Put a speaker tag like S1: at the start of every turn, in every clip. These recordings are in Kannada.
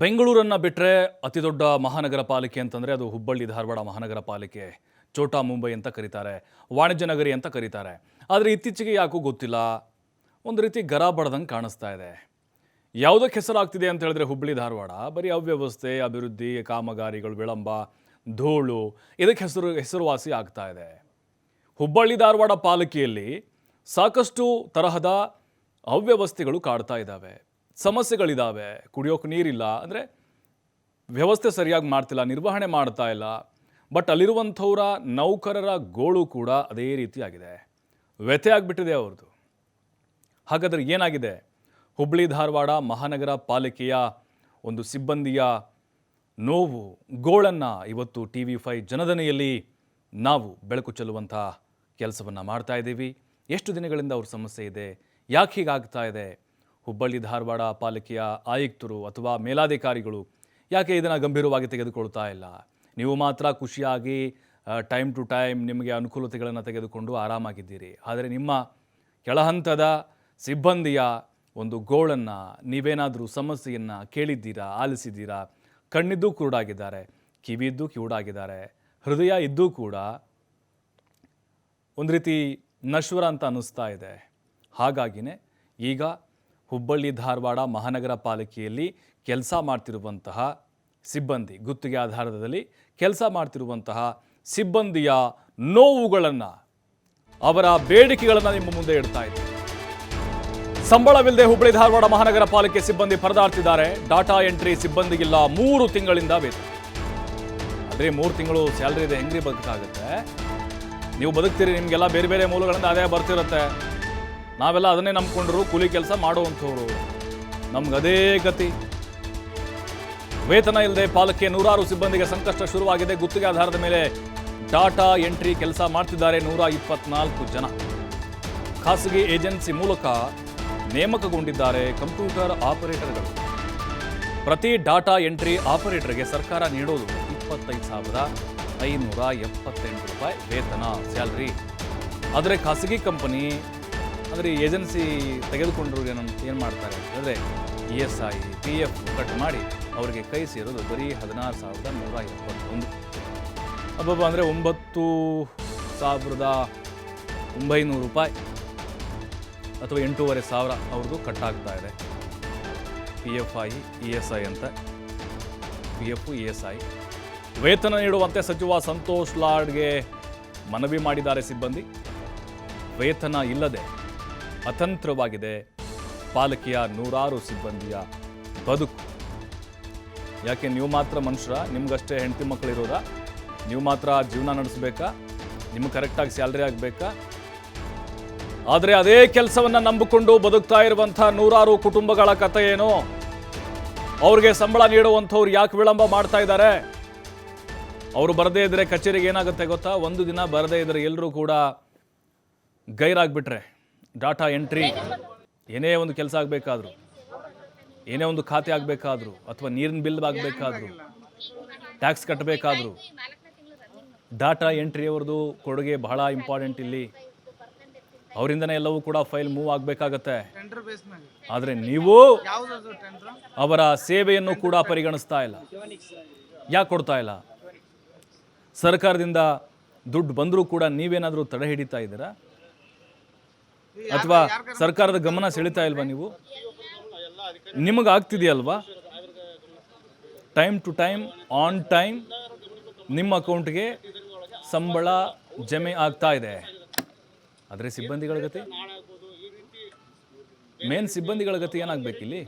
S1: ಬೆಂಗಳೂರನ್ನು ಬಿಟ್ಟರೆ ಅತಿ ದೊಡ್ಡ ಮಹಾನಗರ ಪಾಲಿಕೆ ಅಂತಂದರೆ ಅದು ಹುಬ್ಬಳ್ಳಿ, ಧಾರವಾಡ ಮಹಾನಗರ ಪಾಲಿಕೆ ಚೋಟಾ ಮುಂಬೈ ಅಂತ ಕರೀತಾರೆ, ವಾಣಿಜ್ಯ ನಗರಿ ಅಂತ ಕರೀತಾರೆ. ಆದರೆ ಇತ್ತೀಚೆಗೆ ಯಾಕೂ ಗೊತ್ತಿಲ್ಲ, ಒಂದು ರೀತಿ ಗರ ಬಡ್ದಂಗೆ ಕಾಣಿಸ್ತಾ ಇದೆ. ಯಾವುದಕ್ಕೆ ಹೆಸರಾಗ್ತಿದೆ ಅಂತ ಹೇಳಿದ್ರೆ ಹುಬ್ಬಳ್ಳಿ, ಧಾರವಾಡ, ಬರೀ ಅವ್ಯವಸ್ಥೆ, ಅಭಿವೃದ್ಧಿ, ಕಾಮಗಾರಿಗಳು, ವಿಳಂಬ, ಧೂಳು, ಇದಕ್ಕೆ ಹೆಸರು, ಹೆಸರುವಾಸಿ ಆಗ್ತಾ ಇದೆ. ಹುಬ್ಬಳ್ಳಿ, ಧಾರವಾಡ ಪಾಲಿಕೆಯಲ್ಲಿ ಸಾಕಷ್ಟು ತರಹದ ಅವ್ಯವಸ್ಥೆಗಳು ಕಾಡ್ತಾ ಇದ್ದಾವೆ. ಸಮಸ್ಯೆಗಳಿದ್ದಾವೆ ಕುಡಿಯೋಕೆ ನೀರಿಲ್ಲ. ಅಂದರೆ ವ್ಯವಸ್ಥೆ ಸರಿಯಾಗಿ ಮಾಡ್ತಿಲ್ಲ, ನಿರ್ವಹಣೆ ಮಾಡ್ತಾ ಇಲ್ಲ. ಬಟ್ ಅಲ್ಲಿರುವಂಥವರ ನೌಕರರ ಗೋಳು ಕೂಡ ಅದೇ ರೀತಿಯಾಗಿದೆ ವ್ಯಥೆ ಆಗಿಬಿಟ್ಟಿದೆ ಅವ್ರದ್ದು ಹಾಗಾದರೆ ಏನಾಗಿದೆ? ಹುಬ್ಬಳ್ಳಿ ಧಾರವಾಡ ಮಹಾನಗರ ಪಾಲಿಕೆಯ ಒಂದು ಸಿಬ್ಬಂದಿಯ ನೋವು, ಗೋಳನ್ನು ಇವತ್ತು ಟಿ ವಿ ಫೈ ಜನದನೆಯಲ್ಲಿ ನಾವು ಬೆಳಕು ಚೆಲ್ಲುವಂಥ ಕೆಲಸವನ್ನು ಮಾಡ್ತಾ ಇದ್ದೀವಿ. ಎಷ್ಟು ದಿನಗಳಿಂದ ಅವ್ರ ಸಮಸ್ಯೆ ಇದೆ? ಯಾಕೆ ಹೀಗಾಗ್ತಾ ಇದೆ? ಹುಬ್ಬಳ್ಳಿ, ಧಾರವಾಡ ಪಾಲಿಕೆಯ ಆಯುಕ್ತರು ಅಥವಾ ಮೇಲಾಧಿಕಾರಿಗಳು ಯಾಕೆ ಇದನ್ನು ಗಂಭೀರವಾಗಿ ತೆಗೆದುಕೊಳ್ತಾ ಇಲ್ಲ? ನೀವು ಮಾತ್ರ ಖುಷಿಯಾಗಿ ಟೈಮ್ ಟು ಟೈಮ್ ನಿಮಗೆ ಅನುಕೂಲತೆಗಳನ್ನು ತೆಗೆದುಕೊಂಡು ಆರಾಮಾಗಿದ್ದೀರಿ. ಆದರೆ ನಿಮ್ಮ ಕೆಳಹಂತದ ಸಿಬ್ಬಂದಿಯ ಒಂದು ಗೋಳನ್ನು ನೀವೇನಾದರೂ ಸಮಸ್ಯೆಯನ್ನು ಕೇಳಿದ್ದೀರಾ, ಆಲಿಸಿದ್ದೀರಾ? ಕಣ್ಣಿದ್ದೂ ಕುರುಡಾಗಿದ್ದಾರೆ ಕಿವಿದ್ದು ಕಿವುಡಾಗಿದ್ದಾರೆ ಹೃದಯ ಇದ್ದೂ ಕೂಡ ಒಂದು ರೀತಿ ನಶ್ವರ ಅಂತ ಅನ್ನಿಸ್ತಾ ಇದೆ. ಹಾಗಾಗಿನೇ ಈಗ ಹುಬ್ಬಳ್ಳಿ ಧಾರವಾಡ ಮಹಾನಗರ ಪಾಲಿಕೆಯಲ್ಲಿ ಕೆಲಸ ಮಾಡ್ತಿರುವಂತಹ ಸಿಬ್ಬಂದಿ, ಗುತ್ತಿಗೆ ಆಧಾರದಲ್ಲಿ ಕೆಲಸ ಮಾಡ್ತಿರುವಂತಹ ಸಿಬ್ಬಂದಿಯ ನೋವುಗಳನ್ನು, ಅವರ ಬೇಡಿಕೆಗಳನ್ನು ನಿಮ್ಮ ಮುಂದೆ ಇಡ್ತಾ ಇದೆ ಸಂಬಳವಿಲ್ಲದೆ ಹುಬ್ಬಳ್ಳಿ ಧಾರವಾಡ ಮಹಾನಗರ ಪಾಲಿಕೆ ಸಿಬ್ಬಂದಿ ಪರದಾಡ್ತಿದ್ದಾರೆ. ಡಾಟಾ ಎಂಟ್ರಿ ಸಿಬ್ಬಂದಿಗಿಲ್ಲ, ಮೂರು ತಿಂಗಳಿಂದ ವೇತನ. ಅಲ್ರಿ ಮೂರು ತಿಂಗಳು ಸ್ಯಾಲ್ರಿ ಇದೆ, ಹೆಂಗ್ರಿ ಬದುಕಾಗುತ್ತೆ? ನೀವು ಬದುಕ್ತೀರಿ, ನಿಮಗೆಲ್ಲ ಬೇರೆ ಬೇರೆ ಮೂಲಗಳಿಂದ ಆದಾಯ ಬರ್ತಿರುತ್ತೆ. ನಾವೆಲ್ಲ ಅದನ್ನೇ ನಂಬ್ಕೊಂಡ್ರು, ಕೂಲಿ ಕೆಲಸ ಮಾಡುವಂಥವ್ರು. ನಮ್ಗೆ ಅದೇ ಗತಿ. ವೇತನ ಇಲ್ಲದೆ ಪಾಲಕ್ಕೆ ನೂರಾರು ಸಿಬ್ಬಂದಿಗೆ ಸಂಕಷ್ಟ ಶುರುವಾಗಿದೆ. ಗುತ್ತಿಗೆ ಆಧಾರದ ಮೇಲೆ ಡಾಟಾ ಎಂಟ್ರಿ ಕೆಲಸ ಮಾಡ್ತಿದ್ದಾರೆ ನೂರ ಇಪ್ಪತ್ನಾಲ್ಕು ಜನ. ಖಾಸಗಿ ಏಜೆನ್ಸಿ ಮೂಲಕ ನೇಮಕಗೊಂಡಿದ್ದಾರೆ ಕಂಪ್ಯೂಟರ್ ಆಪರೇಟರ್ಗಳು. ಪ್ರತಿ ಡಾಟಾ ಎಂಟ್ರಿ ಆಪರೇಟರ್ಗೆ ಸರ್ಕಾರ ನೀಡೋದು ಇಪ್ಪತ್ತೈದು ಸಾವಿರದ ಐನೂರ ಎಪ್ಪತ್ತೆಂಟು ರೂಪಾಯಿ ವೇತನ, ಸ್ಯಾಲ್ರಿ. ಆದರೆ ಖಾಸಗಿ ಕಂಪನಿ ಅಂದರೆ ಏಜೆನ್ಸಿ ತೆಗೆದುಕೊಂಡ್ರು ಏನು ಏನು ಮಾಡ್ತಾರೆ ಅಂದರೆ E S I, P F cut ಮಾಡಿ ಅವರಿಗೆ ಕೈ ಸೇರೋದು ಬರೀ ಹದಿನಾರು ಸಾವಿರದ ನೂರ ಎಪ್ಪತ್ತೊಂದು. ಅಬ್ಬಬ್ಬ, ಅಂದರೆ ಒಂಬತ್ತು ಸಾವಿರದ ಒಂಬೈನೂರು ರೂಪಾಯಿ ಅಥವಾ ಎಂಟೂವರೆ ಸಾವಿರ ಅವ್ರದ್ದು ಕಟ್ ಆಗ್ತಾ ಇದೆ. P F I, E S I ಅಂತ. P F, E S I. ವೇತನ ನೀಡುವಂತೆ ಸಚಿವ ಸಂತೋಷ್ ಲಾಡ್ಗೆ ಮನವಿ ಮಾಡಿದ್ದಾರೆ ಸಿಬ್ಬಂದಿ. ವೇತನ ಇಲ್ಲದೆ ಅತಂತ್ರವಾಗಿದೆ. ಪಾಲಕಿಯ ನೂರಾರು ಸಿಬ್ಬಂದಿಯ ಬದುಕು. ಯಾಕೆ ನೀವು ಮಾತ್ರ ಮನುಷ್ಯರ? ನಿಮ್ಗಷ್ಟೇ ಹೆಂಡತಿ ಮಕ್ಕಳಿರೋದ ನೀವು ಮಾತ್ರ ಜೀವನ ನಡೆಸಬೇಕಾ? ನಿಮ್ಗೆ ಕರೆಕ್ಟಾಗಿ ಸ್ಯಾಲ್ರಿ ಆಗಬೇಕಾ? ಆದರೆ ಅದೇ ಕೆಲಸವನ್ನು ನಂಬಿಕೊಂಡು ಬದುಕ್ತಾ ಇರುವಂಥ ನೂರಾರು ಕುಟುಂಬಗಳ ಕಥೆ ಏನು? ಅವ್ರಿಗೆ ಸಂಬಳ ನೀಡುವಂಥವ್ರು ಯಾಕೆ ವಿಳಂಬ ಮಾಡ್ತಾ ಇದ್ದಾರೆ? ಅವರು ಬರದೇ ಇದ್ದರೆ ಕಚೇರಿಗೆ ಏನಾಗುತ್ತೆ ಗೊತ್ತಾ? ಒಂದು ದಿನ ಬರದೇ ಇದ್ದರೆ ಎಲ್ಲರೂ ಕೂಡ ಗೈರಾಗ್ಬಿಟ್ರೆ. ಡಾಟಾ ಎಂಟ್ರಿ, ಏನೇ ಒಂದು ಕೆಲಸ ಆಗಬೇಕಾದ್ರು, ಏನೇ ಒಂದು ಖಾತೆ ಆಗಬೇಕಾದ್ರು ಅಥವಾ ನೀರಿನ ಬಿಲ್ ಆಗಬೇಕಾದ್ರು, ಟ್ಯಾಕ್ಸ್ ಕಟ್ಟಬೇಕಾದ್ರೂ, ಡಾಟಾ ಎಂಟ್ರಿ ಅವ್ರದ್ದು ಕೊಡುಗೆ ಬಹಳ ಇಂಪಾರ್ಟೆಂಟ್ ಇಲ್ಲಿ. ಅವರಿಂದನೇ ಎಲ್ಲವೂ ಕೂಡ ಫೈಲ್ ಮೂವ್ ಆಗಬೇಕಾಗತ್ತೆ. ಆದರೆ ನೀವು ಅವರ ಸೇವೆಯನ್ನು ಕೂಡ ಪರಿಗಣಿಸ್ತಾ ಇಲ್ಲ. ಯಾಕೆ ಕೊಡ್ತಾ ಇಲ್ಲ? ಸರ್ಕಾರದಿಂದ ದುಡ್ಡು ಬಂದರೂ ಕೂಡ ನೀವೇನಾದರೂ ತಡೆ ಹಿಡಿತಾ ಇದ್ದೀರಾ? ಅಥವಾ ಸರ್ಕಾರದ ಗಮನ ಸೆಳಿತಾ ಇಲ್ವಾ ನೀವು? ನಿಮಗೆ ಆಗ್ತಿದೆಯಲ್ವಾ time to time on time ನಿಮ್ಮ ಅಕೌಂಟ್ಗೆ ಸಂಬಳ ಜಮೆ ಆಗ್ತಾ ಇದೆ. ಆದರೆ ಸಿಬ್ಬಂದಿಗಳ ಗತಿ? ಮೇನ್ ಸಿಬ್ಬಂದಿಗಳ ಗತಿ ಏನಾಗಬೇಕಿಲ್ಲಿ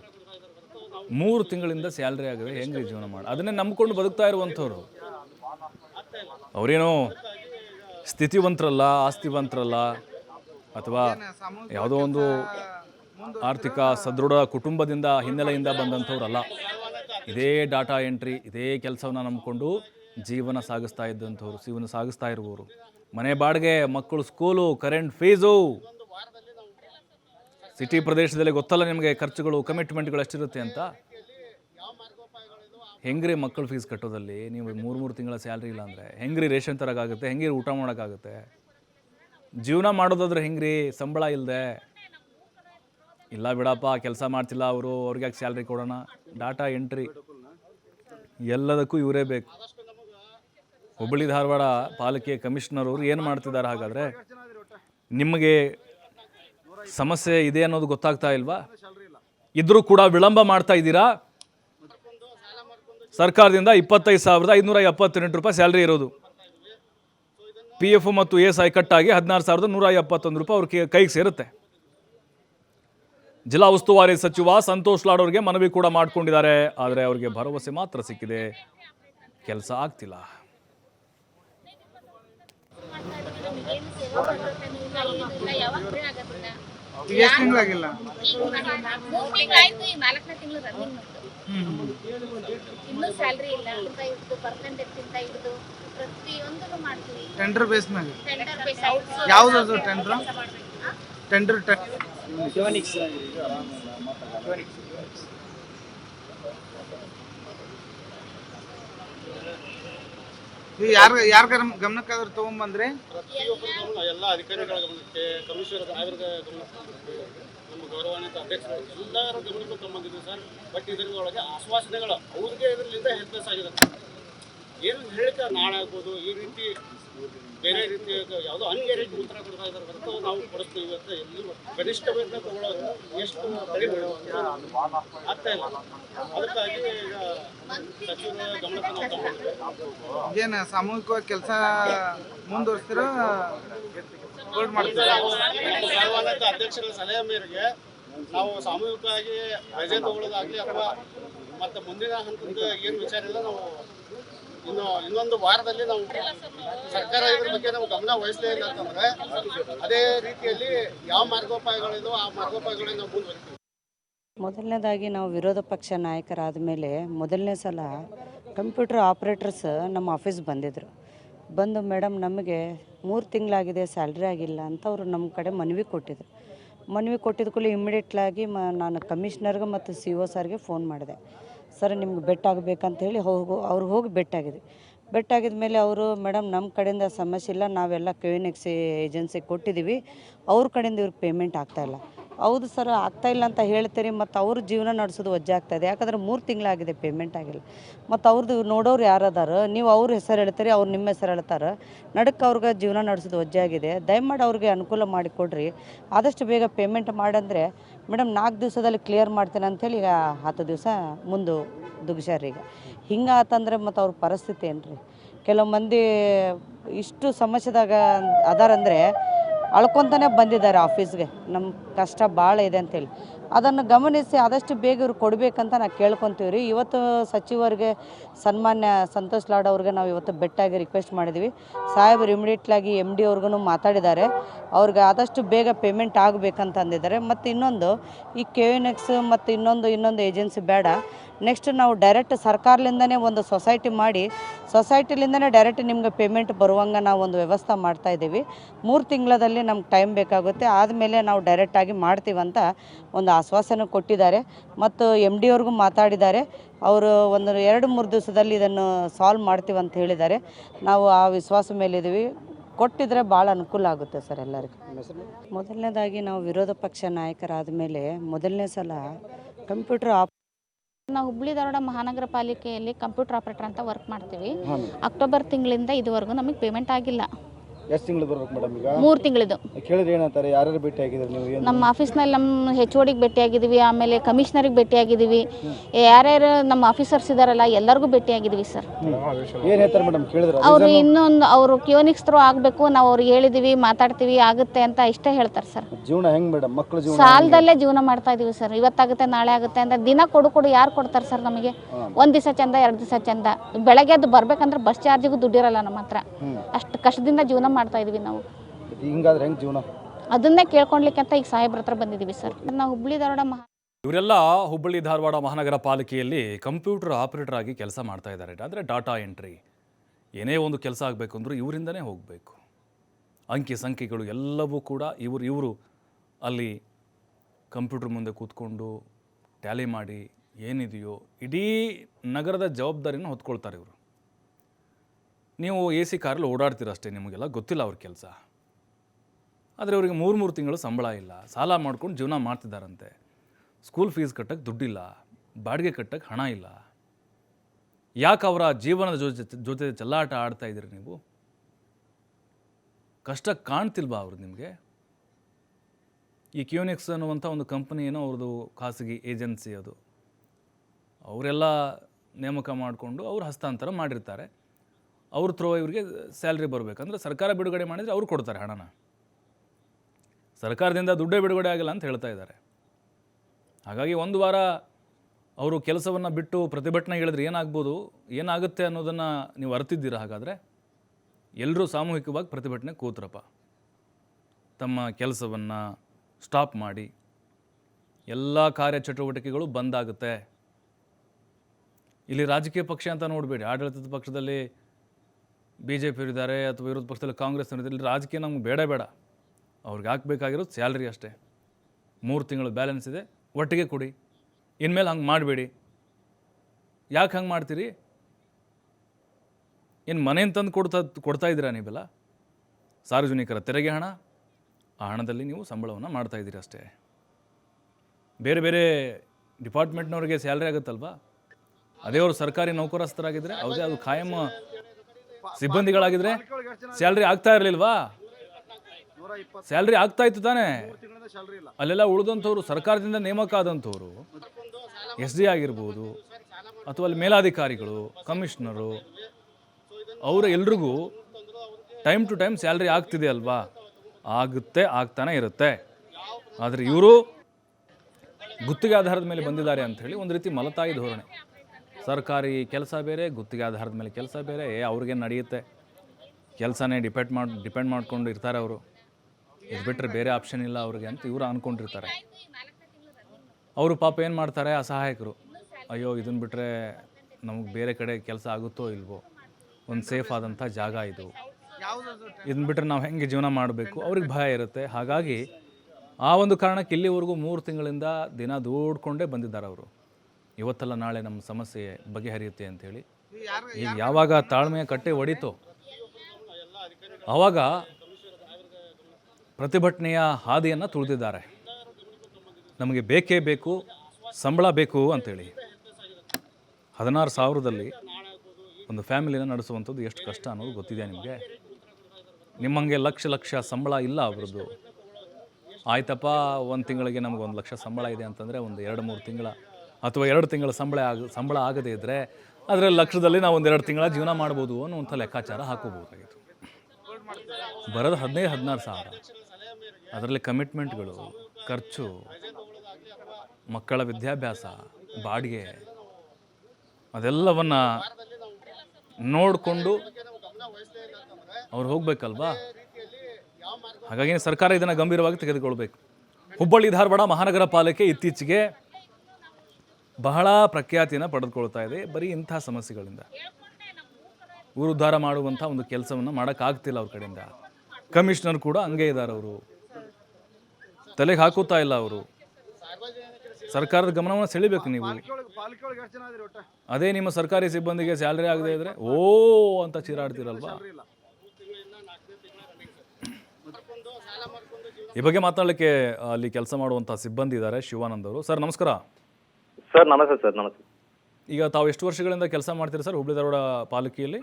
S1: ಮೂರು ತಿಂಗಳಿಂದ ಸ್ಯಾಲ್ರಿ ಆಗದೆ ಹೆಂಗ್ರಿ ಜೀವನ ಮಾಡಿ? ಅದನ್ನೇ ನಂಬ್ಕೊಂಡು ಬದುಕ್ತಾ ಇರುವಂಥವ್ರು. ಅವರೇನೋ ಸ್ಥಿತಿವಂತರಲ್ಲ ಆಸ್ತಿವಂತರಲ್ಲ ಅಥವಾ ಯಾವುದೋ ಒಂದು ಆರ್ಥಿಕ ಸದೃಢ ಕುಟುಂಬದಿಂದ ಹಿನ್ನೆಲೆಯಿಂದ ಬಂದಂಥವ್ರಲ್ಲ. ಇದೇ ಡಾಟಾ ಎಂಟ್ರಿ ಇದೇ ಕೆಲಸವನ್ನು ನಂಬಿಕೊಂಡು ಜೀವನ ಸಾಗಿಸ್ತಾ ಇದ್ದಂಥವ್ರು ಜೀವನ ಸಾಗಿಸ್ತಾ ಇರುವವರು. ಮನೆ ಬಾಡಿಗೆ ಮಕ್ಕಳು ಸ್ಕೂಲು ಕರೆಂಟ್ ಫೀಸು ಸಿಟಿ ಪ್ರದೇಶದಲ್ಲಿ ಗೊತ್ತಲ್ಲ ನಿಮಗೆ ಖರ್ಚುಗಳು ಕಮಿಟ್ಮೆಂಟ್ಗಳು ಎಷ್ಟಿರುತ್ತೆ ಅಂತ? ಹೆಂಗ್ರಿ ಮಕ್ಕಳು ಫೀಸ್ ಕಟ್ಟೋದಲ್ಲಿ? ನೀವು ಮೂರು ಮೂರು ತಿಂಗಳ ಸ್ಯಾಲ್ರಿ ಇಲ್ಲ ಅಂದರೆ ಹೆಂಗ್ರಿ ರೇಷನ್ ತರೋಕ್ಕಾಗುತ್ತೆ ಹೆಂಗ್ರಿ ಊಟ ಮಾಡೋಕ್ಕಾಗುತ್ತೆ ಜೀವನ ಮಾಡೋದಾದ್ರೆ ಹೆಂಗ್ರಿ? ಸಂಬಳ ಇಲ್ಲದೆ ಇಲ್ಲ ಬಿಡಪ್ಪ, ಕೆಲಸ ಮಾಡ್ತಿಲ್ಲ ಅವರು ಅವ್ರಿಗೆ ಯಾಕೆ ಸ್ಯಾಲ್ರಿ ಕೊಡೋಣ. Data entry. ಎಲ್ಲದಕ್ಕೂ ಇವರೇ ಬೇಕು. ಹುಬ್ಬಳ್ಳಿ ಧಾರವಾಡ ಪಾಲಿಕೆ ಕಮಿಷನರ್ ಅವರು ಏನು ಮಾಡ್ತಿದ್ದಾರೆ ಹಾಗಾದರೆ? ನಿಮಗೆ ಸಮಸ್ಯೆ ಇದೆ ಅನ್ನೋದು ಗೊತ್ತಾಗ್ತಾ ಇಲ್ವಾ? ಇದ್ರೂ ಕೂಡ ವಿಳಂಬ ಮಾಡ್ತಾ ಇದ್ದೀರಾ? ಸರ್ಕಾರದಿಂದ ಇಪ್ಪತ್ತೈದು ಸಾವಿರದ ಐದುನೂರ ಎಪ್ಪತ್ತೆಂಟು ರೂಪಾಯಿ ಸ್ಯಾಲ್ರಿ ಇರೋದು. ಪಿ ಎಫ್ ಮತ್ತು ಎಸ್ ಐ ಕಟ್ಟಾಗಿ ಹದಿನಾರು ಸಾವಿರದ ನೂರ ಎಪ್ಪತ್ತೊಂದು ರೂಪಾಯಿ ಅವ್ರ ಕೈಗೆ ಸೇರುತ್ತೆ. ಜಿಲ್ಲಾ ಉಸ್ತುವಾರಿ ಸಚಿವ ಸಂತೋಷ್ ಲಾಡ್ ಅವರಿಗೆ ಮನವಿ ಕೂಡ ಮಾಡಿಕೊಂಡಿದ್ದಾರೆ. ಆದರೆ ಅವರಿಗೆ ಭರವಸೆ ಮಾತ್ರ ಸಿಕ್ಕಿದೆ. ಕೆಲಸ ಆಗ್ತಿಲ್ಲ.
S2: ಎಷ್ಟು ತಿಂಗಳಾಗಿಲ್ಲ?
S3: ಮೂರ್ ತಿಂಗ್ಳಾಯ್ತು, ಈ ನಾಲ್ಕನೇ ತಿಂಗಳು ರನ್ನಿಂಗ್ ಇನ್ನೂ ಸ್ಯಾಲ್ರಿ ಇಲ್ಲ ಅಂತ ಹಿಡಿದು ಪರ್ಸೆಂಟೇಜ್ ಇಂದ ಹಿಡಿದು ಪ್ರತಿಯೊಂದನ್ನು ಮಾಡ್ತೀವಿ.
S2: ಟೆಂಡರ್ ಬೇಸ್ ಮೇಲೆ
S3: ಟೆಂಡರ್ ಬೇಸ್
S2: ಯಾವ್ದು ಅದು ಟೆಂಡರ್ ಟೆಂಡರ್ ಯಾರ ಯಾರ ಗಮನಕ್ಕಾದ್ರೂ ತಗೊಂಬಂದ್ರಿ?
S4: ಎಲ್ಲ ಅಧಿಕಾರಿಗಳ ಗಮನಕ್ಕೆ, ಕಮಿಷನರ್ ಸಾಹೇಬ್ರ ಗಮನಕ್ಕೆ ನಮ್ಮ ಗೌರವಾನ್ವಿತ ಅಧ್ಯಕ್ಷರು ಎಲ್ಲರ ಗಮನಕ್ಕೂ ತಗೊಂಬಂದಿದ್ದೀವಿ ಸರ್. ಬಟ್ ಇದರೊಳಗೆ ಆಶ್ವಾಸನೆಗಳು ಅವ್ರಿಗೆ ಇದರಿಂದ ಆಗಿದೆ ಏನು ಹೇಳಿಕೆ ನಾಳೆ ಆಗ್ಬೋದು, ಈ ರೀತಿ ಬೇರೆ ರೀತಿಯ ಯಾವುದೋ ಅನ್ಗ್ಯಾರಂಟಿ ಉತ್ತರ ಕೊಡ್ತಾ ಇದ್ದಾರೆ ಹೊರತು ನಾವು ಕೊಡಿಸ್ತೀವಿ ಅಂತ ಎಲ್ಲಿ ಕನಿಷ್ಠ ವೇತನ ತಗೊಳ್ಳೋದು ಎಷ್ಟು ಕಡಿಮೆ ಆಗ್ತಾ ಇಲ್ಲ. ಅದಕ್ಕಾಗಿ ಈಗ ಸಚಿವರ ಗಮನ ತಗೊಂಡಿದ್ದೀವಿ.
S2: ಏನ ಸಾಮೂಹಿಕವಾಗಿ ಕೆಲಸ ಮುಂದುವರಿಸ್ತಿರೋ? ಹೋಲ್ಡ್ ಮಾಡ್ತೀರಾ?
S4: ನಮ್ಮ ಅಧ್ಯಕ್ಷರ ಸಲಹೆ ಮೇರೆಗೆ ನಾವು ಸಾಮೂಹಿಕವಾಗಿ ರಜೆ ತಗೊಳ್ಳೋದಾಗ್ಲಿ ಅಥವಾ ಮತ್ತೆ ಮುಂದಿನ ಹಂತದ ಏನು ವಿಚಾರ ಇಲ್ಲ ನಾವು ಇನ್ನು ಇನ್ನೊಂದು ವಾರದಲ್ಲಿ ನಾವು ಸರ್ಕಾರ ಇದ್ರ ಬಗ್ಗೆ ನಾವು ಗಮನ ವಹಿಸಲೇ ಇಲ್ಲ ಅಂತಂದ್ರೆ ಅದೇ ರೀತಿಯಲ್ಲಿ ಯಾವ ಮಾರ್ಗೋಪಾಯಗಳಿದೋ ಆ ಮಾರ್ಗೋಪಾಯಗಳನ್ನ ನಾವು ಮುಂದುವರಿತೀವಿ
S5: ಮೊದಲನೇದಾಗಿ ನಾವು ವಿರೋಧ ಪಕ್ಷ ನಾಯಕರಾದ ಮೇಲೆ ಮೊದಲನೇ ಸಲ ಕಂಪ್ಯೂಟರ್ ಆಪ್ರೇಟರ್ಸ್ ನಮ್ಮ ಆಫೀಸ್ ಬಂದಿದ್ದರು ಬಂದು ಮೇಡಮ್ ನಮಗೆ ಮೂರು ತಿಂಗಳಾಗಿದೆ, ಸ್ಯಾಲ್ರಿ ಆಗಿಲ್ಲ ಅಂತ ಅವರು ನಮ್ಮ ಕಡೆ ಮನವಿ ಕೊಟ್ಟಿದ್ರು. ಮನವಿ ಕೊಟ್ಟಿದ ಕೂಡ ಇಮ್ಮಿಡಿಯೇಟ್ಲಾಗಿ ಮ ನಾನು ಕಮಿಷ್ನರ್ಗೆ ಮತ್ತು ಸಿ ಒ ಸರ್ಗೆ ಫೋನ್ ಮಾಡಿದೆ. ಸರ್, ನಿಮ್ಗೆ ಬೆಟ್ಟಾಗಬೇಕಂತ ಹೇಳಿ ಹೋಗು, ಅವ್ರು ಹೋಗಿ ಬೆಟ್ಟಾಗಿದ್ವಿ. ಬೆಟ್ಟಾಗಿದ ಮೇಲೆ ಅವರು, ಮೇಡಮ್, ನಮ್ಮ ಕಡೆಯಿಂದ ಸಮಸ್ಯೆ ಇಲ್ಲ, ನಾವೆಲ್ಲ ಕ್ಯೂನೆಕ್ಸಿ ಏಜೆನ್ಸಿಗೆ ಕೊಟ್ಟಿದ್ದೀವಿ. ಅವ್ರ ಕಡೆಯಿಂದ ಇವ್ರಿಗೆ ಪೇಮೆಂಟ್ ಆಗ್ತಾಯಿಲ್ಲ ಹೌದು ಸರ್, ಆಗ್ತಾ ಇಲ್ಲ ಅಂತ ಹೇಳ್ತೀರಿ, ಮತ್ತು ಅವ್ರ ಜೀವನ ನಡೆಸೋದು ವಜ್ಜೆ ಆಗ್ತಾಯಿದೆ ಯಾಕಂದ್ರೆ ಮೂರು ತಿಂಗಳಾಗಿದೆ ಪೇಮೆಂಟ್ ಆಗಿಲ್ಲ. ಮತ್ತು ಅವ್ರದ್ದು ನೋಡೋರು ಯಾರದಾರ, ನೀವು ಅವ್ರ ಹೆಸರು ಹೇಳ್ತೀರಿ, ಅವ್ರು ನಿಮ್ಮ ಹೆಸರು ಹೇಳ್ತಾರೆ. ನಡಕ್ಕೆ ಅವ್ರಿಗೆ ಜೀವನ ನಡೆಸೋದು ವಜ್ಜೆ ಆಗಿದೆ. ದಯಮಾಡಿ ಅವ್ರಿಗೆ ಅನುಕೂಲ ಮಾಡಿಕೊಡ್ರಿ. ಆದಷ್ಟು ಬೇಗ ಪೇಮೆಂಟ್ ಮಾಡಂದರೆ ಮೇಡಮ್ ನಾಲ್ಕು ದಿವಸದಲ್ಲಿ ಕ್ಲಿಯರ್ ಮಾಡ್ತೇನೆ ಅಂಥೇಳಿ ಈಗ ಹತ್ತು ದಿವಸ ಮುಂದೆ ದುಗ್ಸ್ಯಾರ ಈಗ. ಹಿಂಗೆ ಆತಂದ್ರೆ ಮತ್ತು ಅವ್ರ ಪರಿಸ್ಥಿತಿ ಏನು ರೀ ಕೆಲವು ಮಂದಿ ಇಷ್ಟು ಸಮಸ್ಯೆದಾಗ ಅದಾರಂದರೆ ಅಳ್ಕೊತಾನೆ ಬಂದಿದ್ದಾರೆ ಆಫೀಸ್ಗೆ ನಮ್ಮ ಕಷ್ಟ ಭಾಳ ಇದೆ ಅಂತೇಳಿ. ಅದನ್ನು ಗಮನಿಸಿ ಆದಷ್ಟು ಬೇಗ ಇವ್ರು ಕೊಡಬೇಕಂತ ನಾವು ಕೇಳ್ಕೊತೀವಿ ರೀ ಇವತ್ತು ಸಚಿವರಿಗೆ ಸನ್ಮಾನ್ಯ ಸಂತೋಷ್ ಲಾಡ್ ಅವ್ರಿಗೆ ನಾವು ಇವತ್ತು ಬೆಟ್ಟಾಗಿ ರಿಕ್ವೆಸ್ಟ್ ಮಾಡಿದ್ವಿ. ಸಾಹೇಬರು ಇಮಿಡಿಯೇಟ್ಲಾಗಿ ಎಂ ಡಿ ಅವ್ರಿಗೂ ಮಾತಾಡಿದ್ದಾರೆ. ಅವ್ರಿಗೆ ಆದಷ್ಟು ಬೇಗ ಪೇಮೆಂಟ್ ಆಗಬೇಕಂತ ಅಂದಿದ್ದಾರೆ. ಮತ್ತು ಇನ್ನೊಂದು, ಈ ಕೆ ಎನ್ ಎಕ್ಸ್ ಮತ್ತು ಇನ್ನೊಂದು ಇನ್ನೊಂದು ಏಜೆನ್ಸಿ ಬೇಡ. ನೆಕ್ಸ್ಟ್ ನಾವು ಡೈರೆಕ್ಟ್ ಸರ್ಕಾರದಿಂದನೇ ಒಂದು ಸೊಸೈಟಿ ಮಾಡಿ ಸೊಸೈಟಿಲಿಂದನೇ ಡೈರೆಕ್ಟ್ ನಿಮ್ಗೆ ಪೇಮೆಂಟ್ ಬರುವಂಗೆ ನಾವು ಒಂದು ವ್ಯವಸ್ಥೆ ಮಾಡ್ತಾ ಇದ್ದೀವಿ. ಮೂರು ತಿಂಗಳಲ್ಲಿ ನಮ್ಗೆ ಟೈಮ್ ಬೇಕಾಗುತ್ತೆ. ಆದಮೇಲೆ ನಾವು ಡೈರೆಕ್ಟಾಗಿ ಮಾಡ್ತೀವಂತ ಒಂದು ಆಶ್ವಾಸನೆ ಕೊಟ್ಟಿದ್ದಾರೆ ಮತ್ತು ಎಂ ಡಿ ಅವ್ರಿಗೂ ಮಾತಾಡಿದ್ದಾರೆ. ಅವರು ಒಂದು ಎರಡು ಮೂರು ದಿವಸದಲ್ಲಿ ಇದನ್ನು ಸಾಲ್ವ್ ಮಾಡ್ತೀವಿ ಅಂತ ಹೇಳಿದ್ದಾರೆ. ನಾವು ಆ ವಿಶ್ವಾಸ ಮೇಲಿದ್ದೀವಿ ಕೊಟ್ಟಿದ್ರೆ ಭಾಳ ಅನುಕೂಲ ಆಗುತ್ತೆ ಸರ್ ಎಲ್ಲರಿಗೂ. ಮೊದಲನೇದಾಗಿ ನಾವು ವಿರೋಧ ಪಕ್ಷ ನಾಯಕರಾದ ಮೇಲೆ ಮೊದಲನೇ ಸಲ ಕಂಪ್ಯೂಟರ್ ಆಪ್
S3: ನಾವು ಹುಬ್ಳಿ ಧಾರವಾಡ ಮಹಾನಗರ ಪಾಲಿಕೆಯಲ್ಲಿ ಕಂಪ್ಯೂಟರ್ ಆಪರೇಟರ್ ಅಂತ ವರ್ಕ್ ಮಾಡ್ತೀವಿ. ಅಕ್ಟೋಬರ್ ತಿಂಗಳಿಂದ ಇದುವರೆಗೂ ನಮಗೆ ಪೇಮೆಂಟ್ ಆಗಿಲ್ಲ.
S6: ಎಷ್ಟು ತಿಂಗಳು ಬರ್ಬೇಕು ಮೇಡಮ್ ಈಗ?
S3: ಮೂರು ತಿಂಗಳಿದು.
S6: ಕೇಳಿದ್ರೆ ಏನಂತಾರೆ? ಯಾರ್ಯಾರು ಭೇಟಿ ಆಗಿದ್ರೆ ನೀವು? ಏನು?
S3: ನಮ್ಮ ಆಫೀಸ್ನಲ್ಲಿ ನಮ್ಮ ಹೆಚ್ ಓಡಿಗೆ ಭೇಟಿಯಾಗಿದ್ದೀವಿ ಆಮೇಲೆ ಕಮಿಷನರಿಗೆ ಭೇಟಿಯಾಗಿದ್ದೀವಿ. ಯಾರ್ಯಾರು ನಮ್ಮ ಆಫೀಸರ್ಸ್ ಇದಾರಲ್ಲ ಎಲ್ಲರಿಗೂ ಭೇಟಿ ಭೇಟಿಯಾಗಿದ್ದೀವಿ ಸರ್.
S6: ಏನು ಹೇಳ್ತಾರೆ ಮೇಡಮ್ ಕೇಳಿದ್ರೆ
S3: ಅವರು ಇನ್ನೊಂದು ಅವರು ಕ್ಯೂನಿಕ್ಸ್ ತ್ರೋ ಆಗಬೇಕು ನಾವು ಅವ್ರಿಗೆ ಹೇಳಿದ್ದೀವಿ ಮಾತಾಡ್ತೀವಿ ಆಗುತ್ತೆ ಅಂತ ಇಷ್ಟೇ ಹೇಳ್ತಾರೆ ಸರ್.
S6: ಜೀವನ ಹೆಂಗ್ ಮೇಡಮ್ ಮಕ್ಕಳು ಜೀವನ
S3: ಸಾಲದಲ್ಲೇ ಜೀವನ ಮಾಡ್ತಾ ಇದೀವಿ ಸರ್. ಇವತ್ತಾಗುತ್ತೆ ನಾಳೆ ಆಗುತ್ತೆ ಅಂತ ದಿನ ಕೊಡು ಕೊಡು ಯಾರು ಕೊಡ್ತಾರೆ ಸರ್ ನಮಗೆ? ಒಂದು ದಿವಸ ಚಂದ ಎರಡು ದಿವಸ ಚಂದ. ಬೆಳಗ್ಗೆ ಅದು ಬರ್ಬೇಕಂದ್ರೆ ಬಸ್ ಚಾರ್ಜಿಗೂ ದುಡ್ಡಿರಲ್ಲ ನಮ್ಮ ಹತ್ರ. ಅಷ್ಟು ಕಷ್ಟದಿಂದ ಜೀವನ ಮಾಡ್ತಾ ಇದೀವಿ ನಾವು.
S6: ಹಿಂಗಾದ್ರೆ ಹೆಂಗೆ ಜೀವನ?
S3: ಅದನ್ನೇ ಕೇಳ್ಕೊಳ್ಲಿಕ್ಕೆ ಅಂತ ಈಗ ಸಾಹೇಬ್ರ ಹತ್ರ ಬಂದಿದ್ದೀವಿ ಸರ್. ನಾವು ಹುಬ್ಳಿ ಧಾರವಾಡ ಮಹಾ
S1: ಇವರೆಲ್ಲ ಹುಬ್ಬಳ್ಳಿ ಧಾರವಾಡ ಮಹಾನಗರ ಪಾಲಿಕೆಯಲ್ಲಿ ಕಂಪ್ಯೂಟರ್ ಆಪರೇಟರ್ ಆಗಿ ಕೆಲಸ ಮಾಡ್ತಾ ಇದ್ದಾರೆ. ಅಂದರೆ ಡಾಟಾ ಎಂಟ್ರಿ. ಏನೇ ಒಂದು ಕೆಲಸ ಆಗಬೇಕು ಅಂದರೂ ಇವರಿಂದನೇ ಹೋಗಬೇಕು. ಅಂಕಿ ಸಂಖ್ಯೆಗಳು ಎಲ್ಲವೂ ಕೂಡ ಇವರು ಇವರು ಅಲ್ಲಿ ಕಂಪ್ಯೂಟರ್ ಮುಂದೆ ಕೂತ್ಕೊಂಡು ಟ್ಯಾಲಿ ಮಾಡಿ ಏನಿದೆಯೋ ಇಡೀ ನಗರದ ಜವಾಬ್ದಾರಿನ ಹೊತ್ಕೊಳ್ತಾರೆ ಇವರು. ನೀವು ಎ ಸಿ ಕಾರಲ್ಲಿ ಓಡಾಡ್ತೀರ ಅಷ್ಟೇ ನಿಮಗೆಲ್ಲ ಗೊತ್ತಿಲ್ಲ ಅವ್ರ ಕೆಲಸ. ಆದರೆ ಅವರಿಗೆ ಮೂರು ಮೂರು ತಿಂಗಳು ಸಂಬಳ ಇಲ್ಲ. ಸಾಲ ಮಾಡ್ಕೊಂಡು ಜೀವನ ಮಾಡ್ತಿದ್ದಾರಂತೆ ಸ್ಕೂಲ್ ಫೀಸ್ ಕಟ್ಟಕ್ಕೆ ದುಡ್ಡಿಲ್ಲ. ಬಾಡಿಗೆ ಕಟ್ಟಕ್ಕೆ ಹಣ ಇಲ್ಲ. ಯಾಕೆ ಅವರ ಜೀವನದ ಜೊತೆ ಜೊತೆ ಚೆಲ್ಲಾಟ ಆಡ್ತಾ ಇದ್ದೀರಿ ನೀವು? ಕಷ್ಟ ಕಾಣ್ತಿಲ್ವಾ ಅವ್ರು ನಿಮಗೆ? ಈ ಕ್ಯೂನಿಕ್ಸ್ ಅನ್ನುವಂಥ ಒಂದು ಕಂಪನಿ ಏನೋ ಅವ್ರದ್ದು ಖಾಸಗಿ ಏಜೆನ್ಸಿ ಅದು. ಅವರೆಲ್ಲ ನೇಮಕ ಮಾಡಿಕೊಂಡು ಅವ್ರು ಹಸ್ತಾಂತರ ಮಾಡಿರ್ತಾರೆ. ಅವ್ರ ಥ್ರೋ ಇವ್ರಿಗೆ ಸ್ಯಾಲ್ರಿ ಬರಬೇಕಂದ್ರೆ ಸರ್ಕಾರ ಬಿಡುಗಡೆ ಮಾಡಿದರೆ ಅವ್ರು ಕೊಡ್ತಾರೆ ಹಣನ. ಸರ್ಕಾರದಿಂದ ದುಡ್ಡೇ ಬಿಡುಗಡೆ ಆಗಿಲ್ಲ ಅಂತ ಹೇಳ್ತಾ ಇದ್ದಾರೆ. ಹಾಗಾಗಿ ಒಂದು ವಾರ ಅವರು ಕೆಲಸವನ್ನು ಬಿಟ್ಟು ಪ್ರತಿಭಟನೆ ಹೇಳಿದ್ರೆ ಏನಾಗ್ಬೋದು, ಏನಾಗುತ್ತೆ ಅನ್ನೋದನ್ನು ನೀವು ಅರ್ತಿದ್ದೀರಾ ಹಾಗಾದರೆ? ಎಲ್ಲರೂ ಸಾಮೂಹಿಕವಾಗಿ ಪ್ರತಿಭಟನೆ ಕೂತ್ರಪ್ಪ. ತಮ್ಮ ಕೆಲಸವನ್ನು ಸ್ಟಾಪ್ ಮಾಡಿ. ಎಲ್ಲ ಕಾರ್ಯಚಟುವಟಿಕೆಗಳು ಬಂದಾಗುತ್ತೆ ಇಲ್ಲಿ ರಾಜಕೀಯ ಪಕ್ಷ ಅಂತ ನೋಡಬೇಡಿ. ಆಡಳಿತದ ಪಕ್ಷದಲ್ಲಿ ಬಿ ಜೆ ಪಿ ಇದ್ದಾರೆ ಅಥವಾ ವಿರೋಧ ಪಕ್ಷದಲ್ಲಿ ಕಾಂಗ್ರೆಸ್ ಇಲ್ಲಿ ರಾಜಕೀಯ ನಮ್ಗೆ ಬೇಡ ಬೇಡ. ಅವ್ರಿಗೆ ಹಾಕಬೇಕಾಗಿರೋದು ಸ್ಯಾಲ್ರಿ ಅಷ್ಟೇ. ಮೂರು ತಿಂಗಳು ಬ್ಯಾಲೆನ್ಸ್ ಇದೆ, ಒಟ್ಟಿಗೆ ಕೊಡಿ. ಇನ್ಮೇಲೆ ಹಂಗೆ ಮಾಡಬೇಡಿ. ಯಾಕೆ ಹಂಗೆ ಮಾಡ್ತೀರಿ? ಏನು ಮನೆಯಿಂದ ತಂದು ಕೊಡ್ತಾ ಕೊಡ್ತಾ ಇದ್ದೀರಾ ನೀವೆಲ್ಲ? ಸಾರ್ವಜನಿಕರ ತೆರಿಗೆ ಹಣ, ಆ ಹಣದಲ್ಲಿ ನೀವು ಸಂಬಳವನ್ನು ಮಾಡ್ತಾ ಇದ್ದೀರಿ ಅಷ್ಟೇ. ಬೇರೆ ಬೇರೆ ಡಿಪಾರ್ಟ್ಮೆಂಟ್ನವ್ರಿಗೆ ಸ್ಯಾಲ್ರಿ ಆಗುತ್ತಲ್ವಾ? ಅದೇ ಅವರು ಸರ್ಕಾರಿ ನೌಕರಸ್ಥರಾಗಿದ್ದರೆ ಅದೇ ಅದು ಖಾಯಂ ಸಿಬ್ಬಂದಿಗಳಾಗಿದ್ರೆ ಸ್ಯಾಲ್ರಿ ಆಗ್ತಾ ಇರಲಿಲ್ವಾ? ಸ್ಯಾಲ್ರಿ ಆಗ್ತಾ ಇತ್ತು ತಾನೇ? ಅಲ್ಲೆಲ್ಲ ಉಳಿದಂಥವ್ರು ಸರ್ಕಾರದಿಂದ ನೇಮಕ ಆದಂಥವ್ರು ಎಸ್ ಡಿ ಆಗಿರ್ಬೋದು ಅಥವಾ ಅಲ್ಲಿ ಮೇಲಾಧಿಕಾರಿಗಳು ಕಮಿಷನರು ಅವರ ಎಲ್ರಿಗೂ ಟೈಮ್ ಟು ಟೈಮ್ ಸ್ಯಾಲ್ರಿ ಆಗ್ತಿದೆ ಅಲ್ವಾ? ಆಗುತ್ತೆ ಆಗ್ತಾನೆ ಇರುತ್ತೆ. ಆದರೆ ಇವರು ಗುತ್ತಿಗೆ ಆಧಾರದ ಮೇಲೆ ಬಂದಿದ್ದಾರೆ ಅಂತ ಹೇಳಿ ಒಂದು ರೀತಿ ಮಲತಾಯಿ ಧೋರಣೆ. ಸರ್ಕಾರಿ ಕೆಲಸ ಬೇರೆ, ಗುತ್ತಿಗೆ ಆಧಾರದ ಮೇಲೆ ಕೆಲಸ ಬೇರೆ ಅವ್ರಿಗೆ ನಡೆಯುತ್ತೆ. ಕೆಲಸನೇ ಡಿಪೆಂಡ್ ಮಾಡಿ, ಡಿಪೆಂಡ್ ಮಾಡ್ಕೊಂಡು ಇರ್ತಾರೆ ಅವರು. ಇದು ಬಿಟ್ಟರೆ ಬೇರೆ ಆಪ್ಷನ್ ಇಲ್ಲ ಅವ್ರಿಗೆ ಅಂತ ಇವರು ಅಂದ್ಕೊಂಡಿರ್ತಾರೆ ಅವರು ಪಾಪ ಏನು ಮಾಡ್ತಾರೆ? ಅಸಹಾಯಕರು. ಅಯ್ಯೋ ಇದನ್ನು ಬಿಟ್ಟರೆ ನಮಗೆ ಬೇರೆ ಕಡೆ ಕೆಲಸ ಆಗುತ್ತೋ ಇಲ್ವೋ? ಒಂದು ಸೇಫ್ ಆದಂಥ ಜಾಗ ಇದು. ಇದನ್ನ ಬಿಟ್ಟರೆ ನಾವು ಹೆಂಗೆ ಜೀವನ ಮಾಡಬೇಕು? ಅವ್ರಿಗೆ ಭಯ ಇರುತ್ತೆ. ಹಾಗಾಗಿ ಆ ಒಂದು ಕಾರಣಕ್ಕೆ ಇಲ್ಲಿವರೆಗೂ ಮೂರು ತಿಂಗಳಿಂದ ದಿನ ದೂಡ್ಕೊಂಡೇ ಬಂದಿದ್ದಾರೆ ಅವರು. ಇವತ್ತಲ್ಲ ನಾಳೆ ನಮ್ಮ ಸಮಸ್ಯೆ ಬಗೆಹರಿಯುತ್ತೆ ಅಂಥೇಳಿ
S2: ಹೇಳಿ.
S1: ಈಗ ಯಾವಾಗ ತಾಳ್ಮೆಯ ಕಟ್ಟೆ ಒಡಿತು ಆವಾಗ ಪ್ರತಿಭಟನೆಯ ಹಾದಿಯನ್ನು ತುಳಿದಿದ್ದಾರೆ. ನಮಗೆ ಬೇಕೇ ಬೇಕು ಸಂಬಳ ಬೇಕು ಅಂಥೇಳಿ ಹದಿನಾರು ಸಾವಿರದಲ್ಲಿ ಒಂದು ಫ್ಯಾಮಿಲಿನ ನಡೆಸುವಂಥದ್ದು ಎಷ್ಟು ಕಷ್ಟ ಅನ್ನೋದು ಗೊತ್ತಿದೆ ನಿಮಗೆ? ನಿಮ್ಮಂಗೆ ಲಕ್ಷ ಲಕ್ಷ ಸಂಬಳ ಇಲ್ಲ ಅವ್ರದ್ದು. ಆಯ್ತಪ್ಪ ಒಂದು ತಿಂಗಳಿಗೆ ನಮಗೆ ಒಂದು ಲಕ್ಷ ಸಂಬಳ ಇದೆ ಅಂತಂದರೆ ಒಂದು ಎರಡು ಮೂರು ತಿಂಗಳ ಅಥವಾ ಎರಡು ತಿಂಗಳ ಸಂಬಳ ಆಗ, ಸಂಬಳ ಆಗದೇ ಇದ್ದರೆ ಅದರಲ್ಲಿ ಲಕ್ಷದಲ್ಲಿ ನಾವು ಒಂದೆರಡು ತಿಂಗಳ ಜೀವನ ಮಾಡ್ಬೋದು ಅನ್ನುವಂಥ ಲೆಕ್ಕಾಚಾರ ಹಾಕೋಬೋದಾಗಿತ್ತು ಬರೋದು ಹದಿನೈದು, ಹದಿನಾರು ಸಾವಿರ. ಅದರಲ್ಲಿ ಕಮಿಟ್ಮೆಂಟ್ಗಳು ಖರ್ಚು, ಮಕ್ಕಳ ವಿದ್ಯಾಭ್ಯಾಸ, ಬಾಡಿಗೆ, ಅದೆಲ್ಲವನ್ನು ನೋಡಿಕೊಂಡು ಅವ್ರು ಹೋಗಬೇಕಲ್ವಾ? ಹಾಗಾಗಿ ಸರ್ಕಾರ ಇದನ್ನು ಗಂಭೀರವಾಗಿ ತೆಗೆದುಕೊಳ್ಬೇಕು. ಹುಬ್ಬಳ್ಳಿ, ಧಾರವಾಡ ಮಹಾನಗರ ಪಾಲಿಕೆ ಇತ್ತೀಚೆಗೆ ಬಹಳ ಪ್ರಖ್ಯಾತಿಯನ್ನು ಪಡೆದುಕೊಳ್ತಾ ಇದೆ ಬರೀ ಇಂಥ ಸಮಸ್ಯೆಗಳಿಂದ. ಊರು ಉದ್ಧಾರ ಮಾಡುವಂಥ ಒಂದು ಕೆಲಸವನ್ನು ಮಾಡೋಕ್ಕಾಗ್ತಿಲ್ಲ ಅವ್ರ ಕಡೆಯಿಂದ. ಕಮಿಷನರ್ ಕೂಡ ಹಂಗೆ ಇದ್ದಾರೆ ಅವರು. ತಲೆಗೆ ಹಾಕುತ್ತಾ ಇಲ್ಲ ಅವರು. ಸರ್ಕಾರದ ಗಮನವನ್ನು ಸೆಳಿಬೇಕು ನೀವು. ಅದೇ ನಿಮ್ಮ ಸರ್ಕಾರಿ ಸಿಬ್ಬಂದಿಗೆ ಸ್ಯಾಲ್ರಿ ಆಗದೆ ಇದ್ರೆ, ಓ ಅಂತ ಚೀರಾಡ್ತಿರಲ್ವಾ? ಈ ಬಗ್ಗೆ ಮಾತಾಡಲಿಕ್ಕೆ ಅಲ್ಲಿ ಕೆಲಸ ಮಾಡುವಂಥ ಸಿಬ್ಬಂದಿ ಇದ್ದಾರೆ ಶಿವಾನಂದ್ ಅವರು. ಸರ್, ನಮಸ್ಕಾರ.
S7: ಸರ್ ನಮಸ್ತೆ ಸರ್ ನಮಸ್ತೆ.
S1: ಈಗ ತಾವು ಎಷ್ಟು ವರ್ಷಗಳಿಂದ ಕೆಲಸ ಮಾಡ್ತೀರಿ ಸರ್ ಹುಬ್ಳಿ ಧಾರವಾಡ ಪಾಲಿಕೆಯಲ್ಲಿ?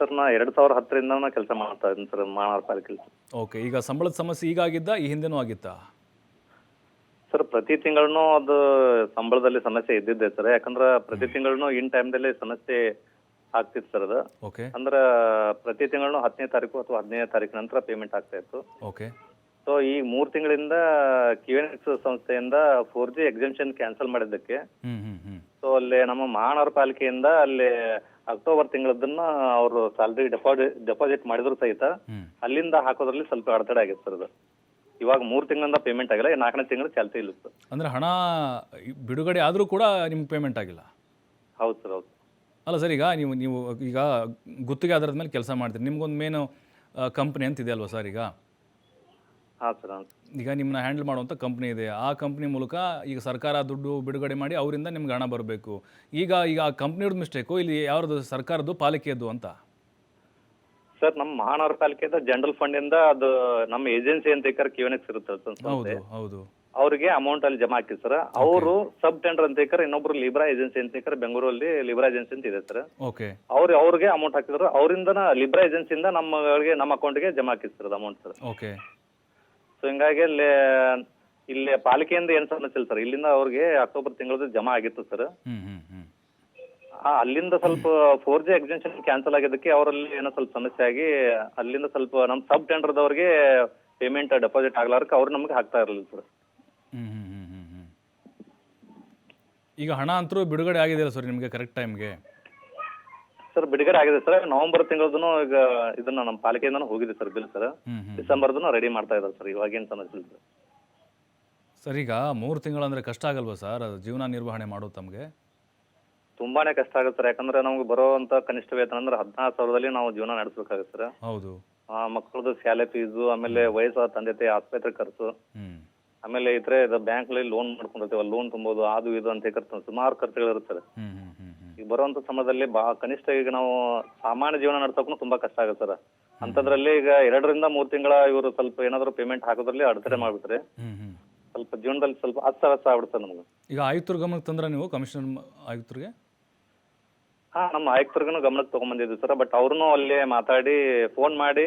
S7: ಸರ್ ನಾ ಎರಡು ಸಾವಿರ ಹತ್ತರಿಂದ ಕೆಲಸ ಮಾಡ್ತಾ ಇದ್ದೀನಿ ಸರ್ ಮಹಾನಗರ ಪಾಲಿಕೆಯಲ್ಲಿ
S1: ಓಕೆ ಈಗ ಸಂಬಳದ ಸಮಸ್ಯೆ ಈಗ ಆಗಿದ್ದ ಈ ಹಿಂದೆನೂ ಆಗಿತ್ತಾ?
S7: ಸರ್ ಪ್ರತಿ ತಿಂಗಳೂ ಅದು ಸಂಬಳದಲ್ಲಿ ಸಮಸ್ಯೆ ಇದ್ದಿದ್ದೆ ಸರ್ ಯಾಕಂದ್ರೆ ಪ್ರತಿ ತಿಂಗಳೂ ಇನ್ ಟೈಮ್ದಲ್ಲಿ ಸಮಸ್ಯೆ ಆಗ್ತಿತ್ತು ಸರ್ ಅದು.
S1: ಓಕೆ.
S7: ಅಂದ್ರೆ ಪ್ರತಿ ತಿಂಗಳೂ ಹತ್ತನೇ ತಾರೀಕು ಅಥವಾ ಹದಿನೈದನೇ ತಾರೀಕು ನಂತರ ಪೇಮೆಂಟ್ ಆಗ್ತಾ ಇತ್ತು.
S1: ಓಕೆ.
S7: ಸೊ ಈ ಮೂರು ತಿಂಗಳಿಂದ ಕ್ಯೂಎನ್ಎಕ್ಸ್ ಸಂಸ್ಥೆಯಿಂದ ಫೋರ್ ಜಿ ಎಕ್ಸಿಮಿಷನ್ ಕ್ಯಾನ್ಸಲ್ ಮಾಡಿದ್ದಕ್ಕೆ. ಸೊ ಅಲ್ಲಿ ನಮ್ಮ ಮಹಾನಗರ ಪಾಲಿಕೆಯಿಂದ ಅಲ್ಲಿ ಅಕ್ಟೋಬರ್ ತಿಂಗಳದನ್ನ ಅವರು ಸ್ಯಾಲ್ರಿ ಡೆಪಾಸಿಟ್ ಡೆಪಾಸಿಟ್ ಮಾಡಿದ್ರು ಸಹಿತ. ಅಲ್ಲಿಂದ ಹಾಕೋದ್ರಲ್ಲಿ ಸ್ವಲ್ಪ ಅಡತಡೆ ಆಗಿತ್ತು ಸರ್ ಅದು. ಇವಾಗ ಮೂರು ತಿಂಗಳಿಂದ ಪೇಮೆಂಟ್ ಆಗಿಲ್ಲ ಈ ನಾಲ್ಕನೇ ತಿಂಗಳು ಚಾಲ್ತಿ ಇಲ್ಲ ಸರ್.
S1: ಅಂದರೆ ಹಣ ಬಿಡುಗಡೆ ಆದರೂ ಕೂಡ ನಿಮ್ಗೆ ಪೇಮೆಂಟ್ ಆಗಿಲ್ಲ?
S7: ಹೌದು ಸರ್ ಹೌದು.
S1: ಅಲ್ಲ ಸರ್ ಈಗ ನೀವು ನೀವು ಈಗ ಗುತ್ತಿಗೆ ಆಧಾರದ ಮೇಲೆ ಕೆಲಸ ಮಾಡ್ತೀರಿ. ನಿಮ್ಗೊಂದು ಮೇನು ಕಂಪ್ನಿ ಅಂತ ಇದೆ ಅಲ್ವಾ ಸರ್ ಈಗ?
S7: ಹಾಂ ಸರ್ ಹಾಂ
S1: ಈಗ ನಿಮ್ಮನ್ನ ಹ್ಯಾಂಡಲ್ ಮಾಡುವಂಥ ಕಂಪ್ನಿ ಇದೆ. ಆ ಕಂಪ್ನಿ ಮೂಲಕ ಈಗ ಸರ್ಕಾರ ದುಡ್ಡು ಬಿಡುಗಡೆ ಮಾಡಿ ಅವರಿಂದ ನಿಮ್ಗೆ ಹಣ ಬರಬೇಕು. ಈಗ ಈಗ ಆ ಕಂಪ್ನಿಯವ್ರದ್ದು ಮಿಸ್ಟೇಕು ಇಲ್ಲಿ ಯಾವ್ದು ಸರ್ಕಾರದ್ದು ಪಾಲಿಕೆಯದ್ದು ಅಂತ?
S7: ಸರ್ ನಮ್ಮ ಮಹಾನಗರ ಪಾಲಿಕೆಯಿಂದ ಜನರಲ್ ಫಂಡ್ ಇಂದ ಅದು ನಮ್ಮ ಏಜೆನ್ಸಿ ಅಂತ ಕ್ಯೂಎನ್ಎಕ್ಸ್ ಇರುತ್ತೆ ಸರ್
S1: ಹೌದು ಹೌದು.
S7: ಅವ್ರಿಗೆ ಅಮೌಂಟ್ ಅಲ್ಲಿ ಜಮಾ ಹಾಕಿ ಸರ್. ಅವರು ಸಬ್ ಟೆಂಡರ್ ಅಂತ ಹೇಳ್ತಾರೆ ಇನ್ನೊಬ್ರು ಲಿಬ್ರಾ ಏಜೆನ್ಸಿ ಅಂತ ಹೇಳ್ತಾರೆ ಬೆಂಗಳೂರಲ್ಲಿ ಲಿಬ್ರಾ ಏಜೆನ್ಸಿ ಅಂತ ಇದೆ ಸರ್.
S1: ಓಕೆ
S7: ಅವ್ರು ಅವ್ರಿಗೆ ಅಮೌಂಟ್ ಹಾಕಿದ್ರು. ಅವರಿಂದ ಲಿಬ್ರಾ ಏಜೆನ್ಸಿಯಿಂದ ನಮ್ಮಗಳಿಗೆ ನಮ್ಮ ಅಕೌಂಟ್ಗೆ ಜಮಾ ಹಾಕಿಸ್ತಾರೆ ಅಮೌಂಟ್ ಸರ್.
S1: ಓಕೆ
S7: ಸೊ ಹಿಂಗಾಗಿ ಅಲ್ಲಿ ಇಲ್ಲಿ ಪಾಲಿಕೆಯಿಂದ ಏನು ಸಮಸ್ಯೆ ಇಲ್ಲ ಸರ್. ಇಲ್ಲಿಂದ ಅವ್ರಿಗೆ ಅಕ್ಟೋಬರ್ ತಿಂಗಳದ್ದು ಜಮಾ ಆಗಿತ್ತು ಸರ್.
S1: ಹ್ಮ್ ಹ್ಮ್ ಹ್ಮ್.
S7: ಅಲ್ಲಿಂದ ಸ್ವಲ್ಪ ಫೋರ್ ಜಿ ಎಕ್ಸಿಬಿಷನ್ ಕ್ಯಾನ್ಸಲ್ ಆಗಿದ್ದಕ್ಕೆ ಅವರಲ್ಲಿ ಏನೋ ಸ್ವಲ್ಪ ಸಮಸ್ಯೆ ಆಗಿ ಅಲ್ಲಿಂದ ಸ್ವಲ್ಪ ನಮ್ಮ ಸಬ್ ಟೆಂಡರ್ದವ್ರಿಗೆ ಪೇಮೆಂಟ್ ಡೆಪಾಸಿಟ್ ಆಗ್ಲಾರಕ್ಕೆ ಅವ್ರು ನಮ್ಗೆ ಹಾಕ್ತಾ ಇರಲಿಲ್ಲ sir.
S1: Hmm hmm hmm hmm ಹ್ಮ್. ಈಗ ಹಣ ಅಂತರೂ ಬಿಡುಗಡೆ ಆಗಿದೆಯಲ್ಲ ಸರ್ ನಿಮಗೆ ಕರೆಕ್ಟ್ ಟೈಮ್ಗೆ
S7: ಸರ್ ಬಿಡುಗಡೆ ಆಗಿದೆ ಸರ್. ನವೆಂಬರ್ ತಿಂಗಳದೂ ಈಗ ಇದನ್ನ ನಮ್ಮ ಪಾಲಿಕೆಯಿಂದನೂ ಹೋಗಿದೆ sir bill sir.
S1: Hmm hmm.
S7: ಡಿಸೆಂಬರ್ದು ರೆಡಿ ಮಾಡ್ತಾ ಇದ್ದಾರೆ ಸರ್ ಇವಾಗೇನು ಸಮಸ್ಯೆ ಇಲ್ಲ ಸರ್.
S1: ಸರ್ ಈಗ ಮೂರು ತಿಂಗಳಂದ್ರೆ ಕಷ್ಟ ಆಗಲ್ವಾ ಸರ್? ಅದು ಜೀವನ ನಿರ್ವಹಣೆ ಮಾಡೋದು ತಮಗೆ?
S7: ತುಂಬಾನೇ ಕಷ್ಟ ಆಗುತ್ತೆ ಸರ್. ಯಾಕಂದ್ರೆ ನಮ್ಗೆ ಬರುವಂತ ಕನಿಷ್ಠ ವೇತನ ಅಂದ್ರೆ ಹದಿನಾರು ಸಾವಿರದಲ್ಲಿ ನಾವು ಜೀವನ ನಡೆಸಬೇಕಾಗುತ್ತೆ ಸರ್.
S1: ಹೌದು.
S7: ಆ, ಮಕ್ಕಳದ್ದು ಶಾಲೆ ಫೀಸು ಆಮೇಲೆ ವಯಸ್ಸಾದ ತಂದೆ ತಾಯಿ ಆಸ್ಪತ್ರೆ ಖರ್ಚು. ಆಮೇಲೆ ಇದ್ರೆ ಬ್ಯಾಂಕ್ ಲೋನ್ ಮಾಡ್ಕೊಂಡಿರ್ತೀವಿ ಲೋನ್ ತುಂಬೋದು ಅದು ಇದು ಅಂತ ಸುಮಾರು ಖರ್ಚುಗಳಿರುತ್ತೆ ಸರ್. ಈಗ ಬರುವಂತ ಸಮಯದಲ್ಲಿ ಬಾ ಕನಿಷ್ಠ ಈಗ ನಾವು ಸಾಮಾನ್ಯ ಜೀವನ ನಡ್ಸೋಕು ತುಂಬಾ ಕಷ್ಟ ಆಗುತ್ತೆ ಸರ್. ಅಂತದ್ರಲ್ಲಿ ಈಗ ಎರಡರಿಂದ ಮೂರ್ ತಿಂಗಳ ಇವರು ಸ್ವಲ್ಪ ಏನಾದ್ರು ಪೇಮೆಂಟ್ ಹಾಕೋದ್ರಲ್ಲಿ ಅಡತಡೆ ಮಾಡ್ಬಿಟ್ರೆ ಸ್ವಲ್ಪ ಜೀವನದಲ್ಲಿ ಸ್ವಲ್ಪ ಅಸ್ತವ್ಯಸ್ತ ಆಗ್ಬಿಡುತ್ತೆ ನಮ್ಗೆ.
S1: ಈಗ ಆಯುಕ್ತರ ಗಮನಕ್ಕೆ ತಂದ್ರೆ ನೀವು ಕಮಿಷನರ್ ಆಯುಕ್ತರಿಗೆ?
S7: ಹಾ ನಮ್ಮ ಆಯುಕ್ತರಿಗೂ ಗಮನಕ್ಕೆ ತಗೊಂಡ್ಬಂದಿದ್ವಿ ಸರ್ ಬಟ್ ಅವ್ರನ್ನೂ ಅಲ್ಲಿ ಮಾತಾಡಿ ಫೋನ್ ಮಾಡಿ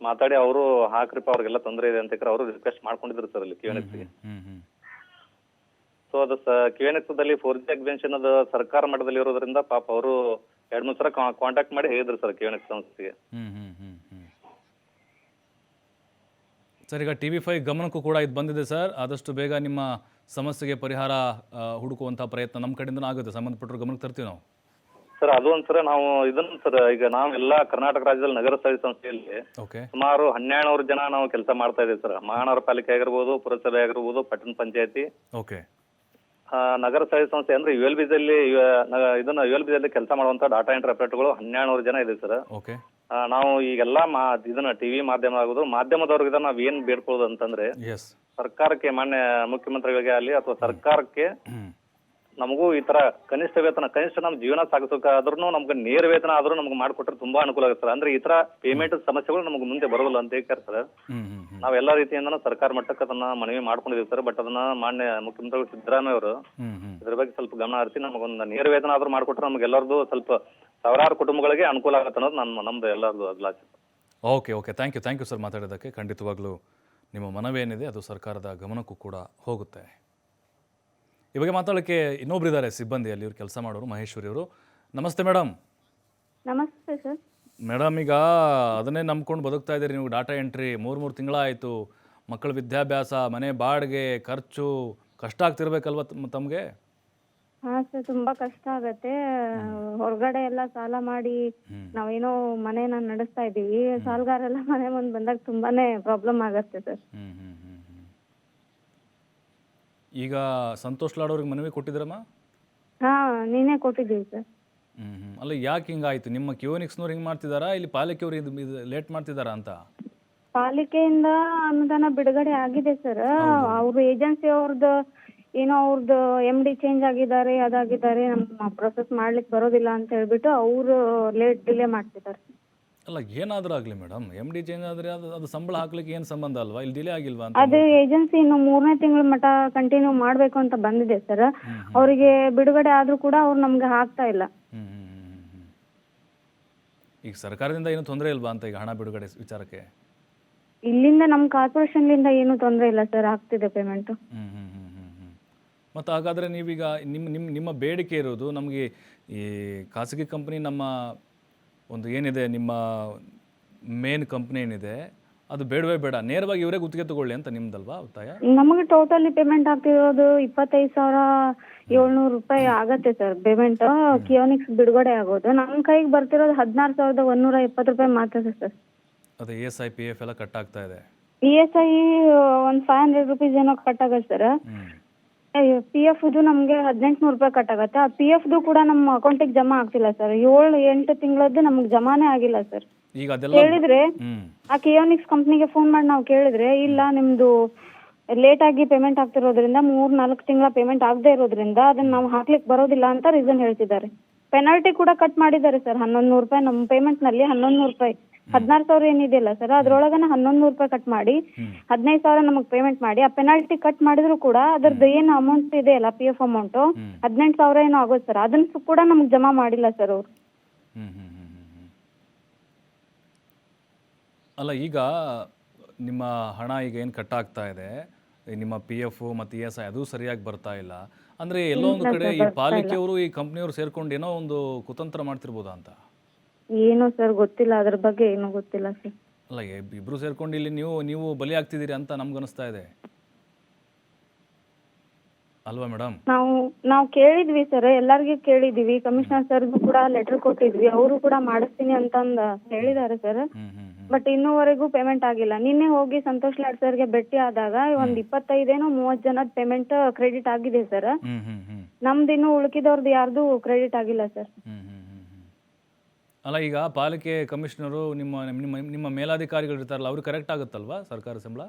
S7: ಮಾತಾಡಿ ಅವರು ಹಾಕ್ರಿಪ್ಪ ಅವ್ರಿಗೆಲ್ಲ ತೊಂದರೆ ಇದೆ ಅಂತ ಅವರು ರಿಕ್ವೆಸ್ಟ್ ಮಾಡ್ಕೊಂಡಿದ್ರು ಸರ್ ಅಲ್ಲಿ
S1: ಹ್ಮ್.
S7: ಸೊ ಅದು ಕಿವೆನೆಕ್ಸದಲ್ಲಿ ಫೋರ್ ಜಿ ಅದು ಸರ್ಕಾರ ಮಟ್ಟದಲ್ಲಿ ಇರೋದ್ರಿಂದ ಪಾಪ ಅವರು ಎರಡ್ ಮೂರು ಸಲ ಕಾಂಟ್ಯಾಕ್ಟ್ ಮಾಡಿ ಹೇಳಿದ್ರು ಸರ್ ಕಿವೆನೆಕ್ಸ್ ಸಂಸ್ಥೆಗೆ.
S1: Hmm hmm hmm hmm. Sir ಈಗ ಟಿ ವಿ ಫೈವ್ ಗಮನಕ್ಕೂ ಕೂಡ ಇದು ಬಂದಿದೆ ಸರ್. ಆದಷ್ಟು ಬೇಗ ನಿಮ್ಮ ಸಮಸ್ಯೆಗೆ ಪರಿಹಾರ ಹುಡುಕುವಂತಹ ಹುಡುಕುವಂಥ ಪ್ರಯತ್ನ ನಮ್ಮ ಕಡೆಯಿಂದ ಆಗುತ್ತೆ. ಸಂಬಂಧಪಟ್ಟರು ಗಮನಕ್ಕೆ ತರ್ತೀವಿ ನಾವು.
S7: ಸರ್ ಅದು ಒಂದ್ಸರ ನಾವು ಇದನ್ನ ಸರ್ ಈಗ ನಾವೆಲ್ಲ ಕರ್ನಾಟಕ ರಾಜ್ಯದಲ್ಲಿ ನಗರ ಸ್ಥಳೀಯ ಸಂಸ್ಥೆಯಲ್ಲಿ
S1: ಓಕೆ.
S7: ಸುಮಾರು ಹನ್ನೆರಡು ಜನ ನಾವು ಕೆಲಸ ಮಾಡ್ತಾ ಇದ್ದೀವಿ ಸರ್. ಮಹಾನಗರ ಪಾಲಿಕೆ ಆಗಿರ್ಬೋದು ಪುರಸಭೆ ಆಗಿರ್ಬೋದು ಪಟ್ಟಣ ಪಂಚಾಯತಿ.
S1: ಓಕೆ.
S7: ನಗರ ಸ್ಥಳೀಯ ಸಂಸ್ಥೆ ಅಂದ್ರೆ ಯು ಎಲ್ ಬಿದಲ್ಲಿ ಇದನ್ನ ಯು ಎಲ್ ಬಿದಲ್ಲಿ ಕೆಲಸ ಮಾಡುವಂತ ಡಾಟಾ ಎಂಟ್ರಿ ಆಪರೇಟರ್ಗಳು ಹನ್ನೆರಡು ಜನ ಇದೆ ಸರ್
S1: ಓಕೆ.
S7: ನಾವು ಈಗೆಲ್ಲ ಮಾ ಇದನ್ನ ಟಿವಿ ಮಾಧ್ಯಮ ಆಗೋದು ಮಾಧ್ಯಮದವ್ರಿಗೆ ನಾವ್ ಏನ್ ಬೇಡ್ಕೊಳ್ಳೋದು ಅಂತಂದ್ರೆ ಸರ್ಕಾರಕ್ಕೆ ಮಾನ್ಯ ಮುಖ್ಯಮಂತ್ರಿಗಳಿಗೆ ಆಗ್ಲಿ ಅಥವಾ ಸರ್ಕಾರಕ್ಕೆ ನಮಗೂ ಈ ತರ ಕನಿಷ್ಠ ವೇತನ ಕನಿಷ್ಠ ನಮ್ ಜೀವನ ಸಾಗಿಸೋಕಾದ್ರೂ ನಮ್ಗೆ ನೇರ ವೇತನ ಆದ್ರೂ ನಮ್ಗೆ ಮಾಡ್ಕೊಟ್ರೆ ತುಂಬಾ ಅನುಕೂಲ ಆಗುತ್ತೆ ಸರ್. ಅಂದ್ರೆ ಈ ತರ ಪೇಮೆಂಟ್ ಸಮಸ್ಯೆಗಳು ನಮ್ಗೆ ಮುಂದೆ ಬರೋಲ್ಲ ಅಂತ ಹೇಳ್ತಾರೆ ಸರ್.
S1: ಹ್ಮ್ ಹ್ಮ್ ಹ್ಮ್.
S7: ನಾವ್ ಎಲ್ಲಾ ರೀತಿಯಿಂದನೂ ಸರ್ಕಾರ ಮಟ್ಟಕ್ಕೆ ಅದನ್ನ ಮನವಿ ಮಾಡ್ಕೊಂಡಿದೀವಿ ಸರ್. ಬಟ್ ಅದನ್ನ ಮಾನ್ಯ ಮುಖ್ಯಮಂತ್ರಿಗಳು ಸಿದ್ದರಾಮಯ್ಯ ಅವರು ಇದ್ರ ಬಗ್ಗೆ ಸ್ವಲ್ಪ ಗಮನ ಹರಿಸಿ ನಮಗೊಂದು ನೇರ ವೇತನ ಆದ್ರೂ ಮಾಡ್ಕೊಟ್ರೆ ನಮ್ಗೆಲ್ಲರದು ಸ್ವಲ್ಪ ಸಾವಿರಾರು ಕುಟುಂಬಗಳಿಗೆ ಅನುಕೂಲ ಆಗುತ್ತೆ ಅನ್ನೋದು ನಮ್ಮ ನಮ್ದು ಎಲ್ಲರದು
S1: okay okay thank you thank you sir ಮಾತಾಡೋದಕ್ಕೆ ಖಂಡಿತವಾಗ್ಲೂ ನಿಮ್ಮ ಮನವಿ ಏನಿದೆ ಅದು ಸರ್ಕಾರದ ಗಮನಕ್ಕೂ ಕೂಡ ಹೋಗುತ್ತೆ. ಬಗ್ಗೆ ಮಾತಾಡೋಕ್ಕೆ ಇನ್ನೊಬ್ರು ಇದ್ದಾರೆ ಸಿಬ್ಬಂದಿ ಅಲ್ಲಿ ಇವ್ರು ಕೆಲಸ ಮಾಡೋರು ಮಹೇಶ್ವರಿ ಅವರು ನಮಸ್ತೆ ಮೇಡಮ್
S8: ನಮಸ್ತೆ ಸರ್.
S1: ಮೇಡಮ್ ಈಗ ಅದನ್ನೇ ನಂಬ್ಕೊಂಡು ಬದುಕ್ತಾ ಇದ್ದೀರಿ ನೀವು ಡಾಟಾ ಎಂಟ್ರಿ. ಮೂರು ಮೂರು ತಿಂಗಳಾಯಿತು. ಮಕ್ಕಳ ವಿದ್ಯಾಭ್ಯಾಸ ಮನೆ ಬಾಡಿಗೆ ಖರ್ಚು ಕಷ್ಟ ಆಗ್ತಿರ್ಬೇಕಲ್ವ ತಮ್- ತಮಗೆ?
S8: ಹಾ ಸರ್ ತುಂಬಾ ಕಷ್ಟ ಆಗತ್ತೆ. ಹೊರಗಡೆ ಎಲ್ಲ ಸಾಲ ಮಾಡಿ ನಾವೇನೋ ಮನೇನ ನಡೆಸ್ತಾ ಇದ್ದೀವಿ. ಸಾಲಗಾರೆಲ್ಲ ಮನೆ ಮುಂದೆ ಬಂದಾಗ ತುಂಬಾನೇ ಪ್ರಾಬ್ಲಮ್ ಆಗತ್ತೆ ಸರ್.
S1: ಹ್ಞೂ ಈಗ ಸಂತೋಷ್ ಲಾಡ್ ಅವ್ರಿಗೆ ಮನವಿ ಕೊಟ್ಟಿದ್ರಮ್ಮ?
S8: ಹಾಂ ನೀನೇ ಕೊಟ್ಟಿದ್ದೀವಿ ಸರ್.
S1: ಅಲ್ಲ ಯಾಕೆ ಹಿಂಗಾಯ್ತು? ನಿಮ್ಮ ಕ್ಯೂನಿಕ್ಸ್ನವ್ರು ಹಿಂಗೆ ಮಾಡ್ತಿದ್ದಾರಾ ಇಲ್ಲಿ ಪಾಲಿಕೆಯವ್ರು ಇದು ಇದು ಲೇಟ್ ಮಾಡ್ತಿದ್ದಾರಾ ಅಂತ?
S8: ಪಾಲಿಕೆಯಿಂದ ಅನುದಾನ ಬಿಡುಗಡೆ ಆಗಿದೆ ಸರ್. ಅವ್ರ ಏಜೆನ್ಸಿ ಅವ್ರದ್ದು ಏನೋ ಅವ್ರದ್ದು ಎಂ ಡಿ ಚೇಂಜ್ ಆಗಿದ್ದಾರೆ ಅದಾಗಿದ್ದಾರೆ ನಮ್ಮ ಪ್ರೊಸೆಸ್ ಮಾಡ್ಲಿಕ್ಕೆ ಬರೋದಿಲ್ಲ ಅಂತ ಹೇಳ್ಬಿಟ್ಟು ಅವರು ಲೇಟ್ ಡಿಲೇ ಮಾಡ್ತಿದ್ದಾರೆ.
S1: ಅಲ್ಲ ಏನಾದರೂ ಆಗಲಿ ಮೇಡಮ್. ಎಂ ಡಿ ಚೇಂಜ್ ಆದರೆ ಅದು ಅದು ಸಂಬಳ ಹಾಕ್ಲಿಕ್ಕೆ ಏನು ಸಂಬಂಧ ಅಲ್ವಾ? ಇಲ್ಲಿ ಡಿಲೇ ಆಗಿಲ್ವಾ ಅಂತ
S8: ಅದು ಏಜೆನ್ಸಿ ಇನ್ನು ಮೂರನೇ ತಿಂಗಳ ಮಟ್ಟ ಕಂಟಿನ್ಯೂ ಮಾಡಬೇಕು ಅಂತ ಬಂದಿದೆ ಸರ್ ಅವರಿಗೆ ಬಿಡುಗಡೆ ಆದ್ರೂ ಕೂಡ ಅವ್ರು ನಮ್ಗೆ ಹಾಕ್ತಾ ಇಲ್ಲ.
S1: ಈಗ ಸರ್ಕಾರದಿಂದ ಏನು ತೊಂದರೆ ಇಲ್ವಾ ಅಂತ ಈಗ ಹಣ ಬಿಡುಗಡೆ ವಿಚಾರಕ್ಕೆ?
S8: ಇಲ್ಲಿಂದ ನಮ್ಮ ಕಾರ್ಪೊರೇಷನ್ಲಿಂದ ಏನು ತೊಂದರೆ ಇಲ್ಲ ಸರ್ ಆಗ್ತಿದೆ ಪೇಮೆಂಟ್
S1: ಮತ್ತು ಹಾಗಾದರೆ ನೀವೀಗ ನಿಮ್ಮ ನಿಮ್ಮ ನಿಮ್ಮ ಬೇಡಿಕೆ ಇರೋದು ನಮಗೆ ಈ ಖಾಸಗಿ ಕಂಪನಿ ನಮ್ಮ ಒಂದು ಏನಿದೆ ನಿಮ್ಮ ಮೇನ್ ಕಂಪ್ನಿ ಏನಿದೆ ಅದು ಬೇಡವೇ ಬೇಡ ನೇರವಾಗಿ ಇವರೇ ಗುತ್ತಿಗೆ ತಗೊಳ್ಳಿ ಅಂತ ನಿಮ್ದಲ್ವಾ ಒತ್ತಾಯ?
S8: ನಮಗೆ ಟೋಟಲಿ ಪೇಮೆಂಟ್ ಆಗ್ತಿರೋದು ಇಪ್ಪತ್ತೈದು ಸಾವಿರ ಏಳ್ನೂರು ರೂಪಾಯಿ ಆಗತ್ತೆ ಸರ್ ಪೇಮೆಂಟ್ ಕಿಯೋನಿಕ್ಸ್ ಬಿಡುಗಡೆ ಆಗೋದು. ನಮ್ಮ ಕೈಗೆ ಬರ್ತಿರೋದು ಹದಿನಾರು ಸಾವಿರದ ಒಂದೂರ ಇಪ್ಪತ್ತು ರೂಪಾಯಿ ಮಾತ್ರ ಸರ್.
S1: ಅದು E S I P F ಎಲ್ಲ ಕಟ್ ಆಗ್ತಾ ಇದೆ.
S8: ಇ ಎಸ್ ಐ ಒಂದು ಫೈವ್ ಹಂಡ್ರೆಡ್ ರುಪೀಸ್ ಏನೋ ಕಟ್ ಆಗತ್ತೆ ಸರ್ ಪಿ ಎಫ್ದು ನಮಗೆ ಹದಿನೆಂಟುನೂರು ರೂಪಾಯಿ ಕಟ್ ಆಗತ್ತೆ. ಆ ಪಿ ಎಫ್ದು ಕೂಡ ನಮ್ಮ ಅಕೌಂಟಿಗೆ ಜಮಾ ಆಗ್ತಿಲ್ಲ ಸರ್ ಏಳು ಎಂಟು ತಿಂಗಳದ್ದು ನಮ್ಗೆ ಜಮಾನೇ ಆಗಿಲ್ಲ ಸರ್
S1: ಈಗ ಅದೆಲ್ಲ
S8: ಕೇಳಿದ್ರೆ ಆ ಕಿಯೋನಿಕ್ಸ್ ಕಂಪ್ನಿಗೆ ಫೋನ್ ಮಾಡಿ ನಾವು ಕೇಳಿದ್ರೆ ಇಲ್ಲ ನಿಮ್ದು ಲೇಟ್ ಆಗಿ ಪೇಮೆಂಟ್ ಆಗ್ತಿರೋದ್ರಿಂದ ಮೂರ್ ನಾಲ್ಕು ತಿಂಗಳ ಪೇಮೆಂಟ್ ಆಗದೆ ಇರೋದ್ರಿಂದ ಅದನ್ನ ನಾವು ಹಾಕ್ಲಿಕ್ಕೆ ಬರೋದಿಲ್ಲ ಅಂತ ರೀಸನ್ ಹೇಳ್ತಿದ್ದಾರೆ. ಪೆನಾಲ್ಟಿ ಕೂಡ ಕಟ್ ಮಾಡಿದ್ದಾರೆ ಸರ್ ಹನ್ನೊಂದು ನೂರು ರೂಪಾಯಿ ನಮ್ಮ ಪೇಮೆಂಟ್ನಲ್ಲಿ ಹನ್ನೊಂದು ನೂರು ರೂಪಾಯಿ. ಹದಿನಾರು ಸಾವಿರ ಏನಿದೆಯಲ್ಲ ಸರ್ ಅದ್ರೊಳಗನ ಹನ್ನೊಂದು ನೂರು ರೂಪಾಯಿ ಕಟ್ ಮಾಡಿ ಹದಿನೈದು ಸಾವಿರ ನಮಗೆ ಪೇಮೆಂಟ್ ಮಾಡಿ ಆ ಪೆನಾಲ್ಟಿ ಕಟ್ ಮಾಡಿದ್ರು ಕೂಡ ಅದ್ರದ್ದು ಏನು ಅಮೌಂಟ್ ಇದೆಯಲ್ಲ ಪಿ ಎಫ್ ಅಮೌಂಟ್ ಹದಿನೆಂಟು ಸಾವಿರ ಏನೋ ಆಗೋದು ಸರ್ ಅದನ್ನ ಕೂಡ ನಮ್ಗೆ ಜಮಾ ಮಾಡಿಲ್ಲ ಸರ್ ಅವರು.
S1: ಅಲ್ಲ ಈಗ ನಿಮ್ಮ ಹಣ ಈಗ ಏನು ಕಟ್ ಆಗ್ತಾ ಇದೆ ನಿಮ್ಮ ಪಿ ಎಫ್ ಮತ್ತು ಇ ಎಸ್ ಐ ಅದು ಸರಿಯಾಗಿ ಬರ್ತಾ ಇಲ್ಲ. ಅಂದರೆ ಎಲ್ಲೋ ಒಂದು ಕಡೆ ಈ ಪಾಲಿಕೆಯವರು ಈ ಕಂಪ್ನಿಯವರು ಸೇರ್ಕೊಂಡು ಏನೋ ಒಂದು ಕುತಂತ್ರ ಮಾಡ್ತಿರ್ಬೋದಾ ಅಂತ?
S8: ಏನೋ ಸರ್ ಗೊತ್ತಿಲ್ಲ ಅದ್ರ ಬಗ್ಗೆ ಏನೂ ಗೊತ್ತಿಲ್ಲ ಸರ್.
S1: ಅಲ್ಲ ಇಬ್- ಇಬ್ರು ಸೇರ್ಕೊಂಡು ಇಲ್ಲಿ ನೀವು ನೀವು ಬಲಿ ಆಗ್ತಿದ್ದೀರಿ ಅಂತ ನಮ್ಗೆ ಅನಿಸ್ತಾ ಇದೆ. ಅಲ್ವಾ ಮೇಡಮ್
S8: ನಾವು ನಾವು ಕೇಳಿದ್ವಿ ಸರ್ ಎಲ್ಲಾರ್ಗೂ ಕೇಳಿದ್ವಿ ಕಮಿಷನರ್ ಸರ್ಗೂ ಕೂಡ ಲೆಟರ್ ಕೊಟ್ಟಿದ್ವಿ. ಅವರು ಕೂಡ ಮಾಡಿಸ್ತೀನಿ ಅಂತಂದ ಹೇಳಿದ್ದಾರೆ sir.
S1: Hmm hmm hmm.
S8: But ಇನ್ನೂವರೆಗೂ ಪೇಮೆಂಟ್ ಆಗಿಲ್ಲ. ನಿನ್ನೆ ಹೋಗಿ ಸಂತೋಷ್ ಲಾಡ್ ಸರ್ಗೆ ಭೇಟಿ ಆದಾಗ ಒಂದ್ ಇಪ್ಪತ್ತೈದೇನೋ ಮೂವತ್ ಜನದ ಪೇಮೆಂಟ್ ಕ್ರೆಡಿಟ್ ಆಗಿದೆ ಸರ್.
S1: Hmm hmm hmm.
S8: ನಮ್ದು ಇನ್ನು ಉಳ್ಕಿದವ್ರದ್ದು ಯಾರ್ದು ಕ್ರೆಡಿಟ್ ಆಗಿಲ್ಲ ಸರ್.
S1: ಹ್ಮ್ ಹ್ಮ್. ಅಲ್ಲ ಈಗ ಪಾಲಿಕೆ ಕಮಿಷನರು ನಿಮ್ಮ ನಿಮ್ಮ ನಿಮ್ಮ ಮೇಲಾಧಿಕಾರಿಗಳು ಇರ್ತಾರಲ್ಲ ಅವ್ರಿಗೆ ಕರೆಕ್ಟ್ ಆಗುತ್ತಲ್ವಾ ಸರ್ಕಾರ ಸಂಬಳ?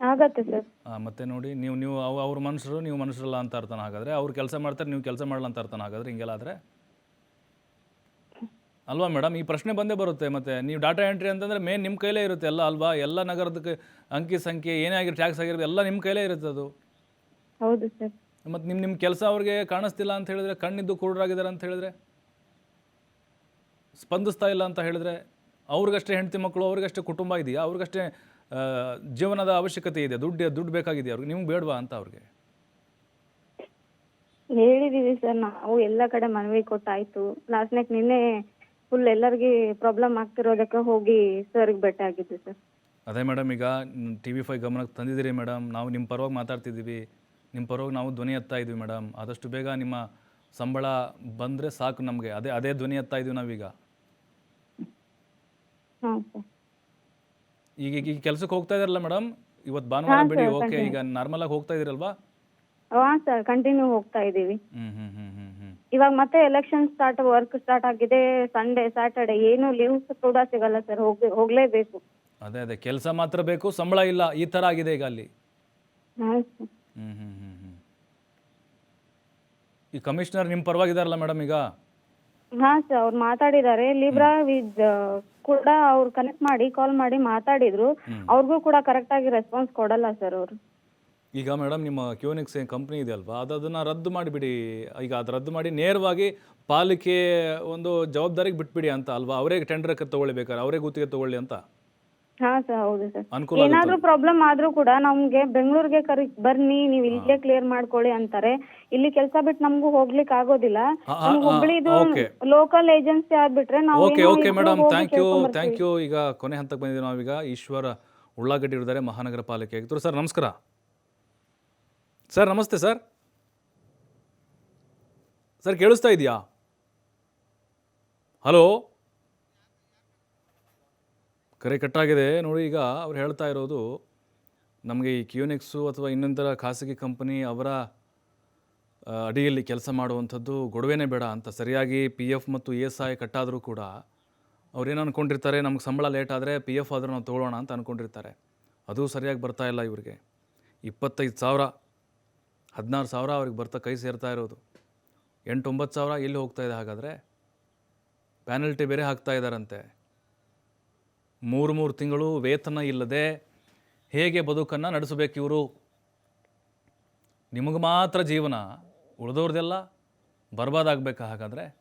S8: ಆಗತ್ತೆ ಸರ್.
S1: ಆ, ಮತ್ತೆ ನೋಡಿ ನೀವು ನೀವು ಅವ್ ಅವ್ರ ಮನುಷ್ಯರು ನೀವು ಮನುಷ್ಯರಲ್ಲ ಅಂತ ಅರ್ಥನ ಹಾಗಾದ್ರೆ ಅವ್ರು ಕೆಲಸ ಮಾಡ್ತಾರೆ ನೀವು ಕೆಲಸ ಮಾಡಲ್ಲ ಅಂತ ಅರ್ಥನ ಹಾಗಾದ್ರೆ ಹಿಂಗೆಲ್ಲ ಆದರೆ? ಅಲ್ವಾ ಮೇಡಮ್ ಈ ಪ್ರಶ್ನೆ ಬಂದೇ ಬರುತ್ತೆ ಮತ್ತೆ ನೀವು ಡಾಟಾ ಎಂಟ್ರಿ ಅಂತಂದ್ರೆ ಮೇನ್ ನಿಮ್ಮ ಕೈಲೇ ಇರುತ್ತೆ ಎಲ್ಲ ಅಲ್ವಾ? ಎಲ್ಲ ನಗರದ ಅಂಕಿ ಸಂಖ್ಯೆ ಏನೇ ಆಗಿರೋ ಟ್ಯಾಕ್ಸ್ ಆಗಿರೋದು ಎಲ್ಲ ನಿಮ್ಮ ಕೈಲೇ ಇರುತ್ತೆ ಅದು.
S8: ಹೌದು ಸರ್.
S1: ಮತ್ತು ನಿಮ್ಮ ನಿಮ್ಮ ಕೆಲಸ ಅವ್ರಿಗೆ ಕಾಣಿಸ್ತಿಲ್ಲ ಅಂತ ಹೇಳಿದ್ರೆ ಕಣ್ಣಿದ್ದು ಕುರುಡರಾಗಿದ್ದಾರೆ ಅಂತ ಹೇಳಿದ್ರೆ? ಸ್ಪಂದಿಸ್ತಾ ಇಲ್ಲ ಅಂತ ಹೇಳಿದ್ರೆ ಅವ್ರಿಗಷ್ಟೇ ಹೆಂಡತಿ ಮಕ್ಕಳು ಅವ್ರಿಗಷ್ಟೇ ಕುಟುಂಬ ಇದೆಯಾ? ಅವ್ರಿಗಷ್ಟೇ ಜೀವನದ ಅವಶ್ಯಕತೆ ಇದೆ ದುಡ್ಡು ದುಡ್ಡು ಬೇಕಾಗಿದೆಯಾ ಅವ್ರಿಗೆ? ನಿಮ್ಗೆ ಬೇಡವಾ ಅಂತ ಅವ್ರಿಗೆ?
S8: ಹೇಳಿದೀವಿ ಸರ್ ನಾವು ಎಲ್ಲ ಕಡೆ ಮನವಿ ಕೊಟ್ಟಾಯ್ತು. ಲಾಸ್ಟ್ನಾಗ ನಿನ್ನೆ ಫುಲ್ ಎಲ್ಲರಿಗೆ ಪ್ರಾಬ್ಲಮ್ ಆಗ್ತಿರೋದಕ್ಕೆ ಹೋಗಿ ಸರ್ಗೆ ಭೇಟಿ ಆಗಿದ್ದು ಸರ್.
S1: ಅದೇ ಮೇಡಮ್ ಈಗ ಟಿ ವಿ ಫೈ ಗಮನಕ್ಕೆ ತಂದಿದ್ದೀರಿ ಮೇಡಮ್ ನಾವು ನಿಮ್ಮ ಪರವಾಗಿ ಮಾತಾಡ್ತಿದ್ದೀವಿ. ನಿಮ್ಮ ಪರವಾಗಿ ನಾವು ಧ್ವನಿ ಎತ್ತಾ ಇದ್ವಿ ಮೇಡಮ್ ಆದಷ್ಟು ಬೇಗ ನಿಮ್ಮ ಸಂಬಳ ಬಂದರೆ ಸಾಕು ನಮಗೆ. ಅದೇ ಅದೇ ಧ್ವನಿ ಎತ್ತಾ ಇದೀವಿ ನಾವೀಗ.
S8: ಹಾಂ ಸರ್.
S1: ಈಗ ಈಗ ಕೆಲಸಕ್ಕೆ ಹೋಗ್ತಾ ಇದಾರಲ್ಲ ಮೇಡಮ್? ಇವತ್ತು ಭಾನುವಾರ ಬಿಡಿ ಓಕೆ ಈಗ ನಾರ್ಮಲ್ ಆಗಿ ಹೋಗ್ತಾ ಇದೀರಲ್ವಾ?
S8: ಹಾಂ ಸರ್ ಕಂಟಿನ್ಯೂ ಹೋಗ್ತಾ
S1: ಇದೀವಿ.
S8: ಇವಾಗ ಮತ್ತೆ ಎಲೆಕ್ಷನ್ ಸ್ಟಾರ್ಟ್ ವರ್ಕ್ ಸ್ಟಾರ್ಟ್ ಆಗಿದೆ ಸಂಡೇ ಸ್ಯಾಟರ್ಡೆ ಏನು ಲೀವ್ಸ್ ಕೂಡ ಸಿಗಲ್ಲ ಸರ್ ಹೋಗ್ ಹೋಗ್ಲೇಬೇಕು.
S1: ಅದೇ ಅದೇ. ಕೆಲಸ ಮಾತ್ರ ಬೇಕು ಸಂಬಳ ಇಲ್ಲ. ಈ ತರ ಆಗಿದೆ ಈಗ ಅಲ್ಲಿ.
S8: ಹ್ಮ್ ಸರ್.
S1: ಹ್ಮ್ ಹ್ಮ್ ಹ್ಞೂ ಈ ಕಮಿಷನರ್ ನಿಮ್ಮ ಪರವಾಗಿದಾರಲ್ಲ ಮೇಡಮ್ ಈಗ?
S8: ಹಾ ಸರ್ ಅವ್ರು ಮಾತಾಡಿದ್ದಾರೆ. ಲಿಬ್ರಾ ವಿತ್ ಕೂಡ ಅವ್ರು ಕನೆಕ್ಟ್ ಮಾಡಿ ಕಾಲ್ ಮಾಡಿ ಮಾತಾಡಿದ್ರು. ಅವ್ರಿಗೂ ಕೂಡ ಕರೆಕ್ಟ್ ಆಗಿ ರೆಸ್ಪಾನ್ಸ್ ಕೊಡಲ್ಲ ಸರ್ ಅವರು.
S1: ಈಗ ಮೇಡಮ್ ನಿಮ್ಮ ಕ್ಯೂನಿಕ್ಸ್ ಕಂಪ್ನಿ ಇದೆ ಅಲ್ವಾ ಅದು ಅದನ್ನು ರದ್ದು ಮಾಡಿಬಿಡಿ. ಈಗ ಅದು ರದ್ದು ಮಾಡಿ ನೇರವಾಗಿ ಪಾಲಿಕೆ ಒಂದು ಜವಾಬ್ದಾರಿಗೆ ಬಿಟ್ಬಿಡಿ ಅಂತ ಅಲ್ವಾ? ಅವರೇ ಟೆಂಡರ್ ತಗೊಳ್ಬೇಕಾರೆ ಅವರೇ ಗುತ್ತಿಗೆ ತಗೊಳ್ಳಿ ಅಂತ.
S8: ಹಾಂ ಸರ್ ಹೌದು ಸರ್
S1: ಅನುಕೂಲ
S8: ಏನಾದ್ರೂ ಪ್ರಾಬ್ಲಮ್ ಆದ್ರೂ ಕೂಡ ನಮ್ಗೆ ಬೆಂಗಳೂರಿಗೆ ಕರಿ ಬನ್ನಿ ನೀವು ಇಲ್ಲೇ ಕ್ಲಿಯರ್ ಮಾಡ್ಕೊಳ್ಳಿ ಅಂತಾರೆ. ಇಲ್ಲಿ ಕೆಲಸ ಬಿಟ್ಟು ನಮಗೂ ಹೋಗ್ಲಿಕ್ಕೆ ಆಗೋದಿಲ್ಲ. ನಮ್ಗ್ ಹುಬ್ಳಿದು. ಲೋಕಲ್ ಏಜೆನ್ಸಿ ಆಗ್ಬಿಟ್ರೆ ನಾವು
S1: ಓಕೆ
S8: ಏನೋ
S1: ಓಕೆ
S8: ಇಬ್ರು
S1: ಮೇಡಮ್
S8: ಹೋಗಿ
S1: ಥ್ಯಾಂಕ್ ಯು
S8: ಕೇಳ್ಕೊಂಡ್
S1: ಥ್ಯಾಂಕ್ ಯು ಈಗ ಕೊನೆ ಹಂತಕ್ಕೆ ಬಂದಿದ್ದೀವಿ ನಾವೀಗ. ಈಶ್ವರ ಉಳ್ಳಾಗಡ್ಡಿ ಇದ್ದಾರೆ ಮಹಾನಗರ ಪಾಲಿಕೆ ಆಯುಕ್ತರು. ಸರ್ ನಮಸ್ಕಾರ. ಸರ್ ನಮಸ್ತೆ ಸರ್ ಸರ್ ಕೇಳಿಸ್ತಾ ಇದೆಯಾ? ಹಲೋ ಕರೆ ಕಟ್ಟಾಗಿದೆ. ನೋಡಿ ಈಗ ಅವ್ರು ಹೇಳ್ತಾ ಇರೋದು, ನಮಗೆ ಈ ಕ್ಯೂನೆಕ್ಸು ಅಥವಾ ಇನ್ನೊಂದರ ಖಾಸಗಿ ಕಂಪನಿ ಅವರ ಅಡಿಯಲ್ಲಿ ಕೆಲಸ ಮಾಡುವಂಥದ್ದು ಗೊಡವೆನೇ ಬೇಡ ಅಂತ ಸರಿಯಾಗಿ ಪಿ ಎಫ್ ಮತ್ತು ಇ ಎಸ್ ಐ ಕಟ್ಟಾದರೂ ಕೂಡ ಅವ್ರೇನು ಅಂದ್ಕೊಂಡಿರ್ತಾರೆ ನಮ್ಗೆ ಸಂಬಳ ಲೇಟ್ ಆದರೆ ಪಿ ಎಫ್ ಆದರೂ ನಾವು ತೊಗೊಳ್ಳೋಣ ಅಂತ ಅಂದ್ಕೊಂಡಿರ್ತಾರೆ ಅದು ಸರಿಯಾಗಿ ಬರ್ತಾ ಇಲ್ಲ ಇವರಿಗೆ. ಇಪ್ಪತ್ತೈದು ಸಾವಿರ, ಹದಿನಾರು ಸಾವಿರ ಅವ್ರಿಗೆ ಬರ್ತಾ ಕೈ ಸೇರ್ತಾ ಇರೋದು. ಎಂಟು ಒಂಬತ್ತು ಸಾವಿರ ಎಲ್ಲಿ ಹೋಗ್ತಾ ಇದೆ ಹಾಗಾದರೆ? ಪ್ಯಾನಲ್ಟಿ ಬೇರೆ ಹಾಕ್ತಾ ಇದ್ದಾರಂತೆ ಮೂರು ಮೂರು ತಿಂಗಳು ವೇತನ ಇಲ್ಲದೆ ಹೇಗೆ ಬದುಕನ್ನು ನಡೆಸಬೇಕು ಇವರು? ನಿಮಗೆ ಮಾತ್ರ ಜೀವನ ಉಳಿದವ್ರದೆಲ್ಲ ಬರ್ಬಾದಾಗಬೇಕಾ ಹಾಗಾದರೆ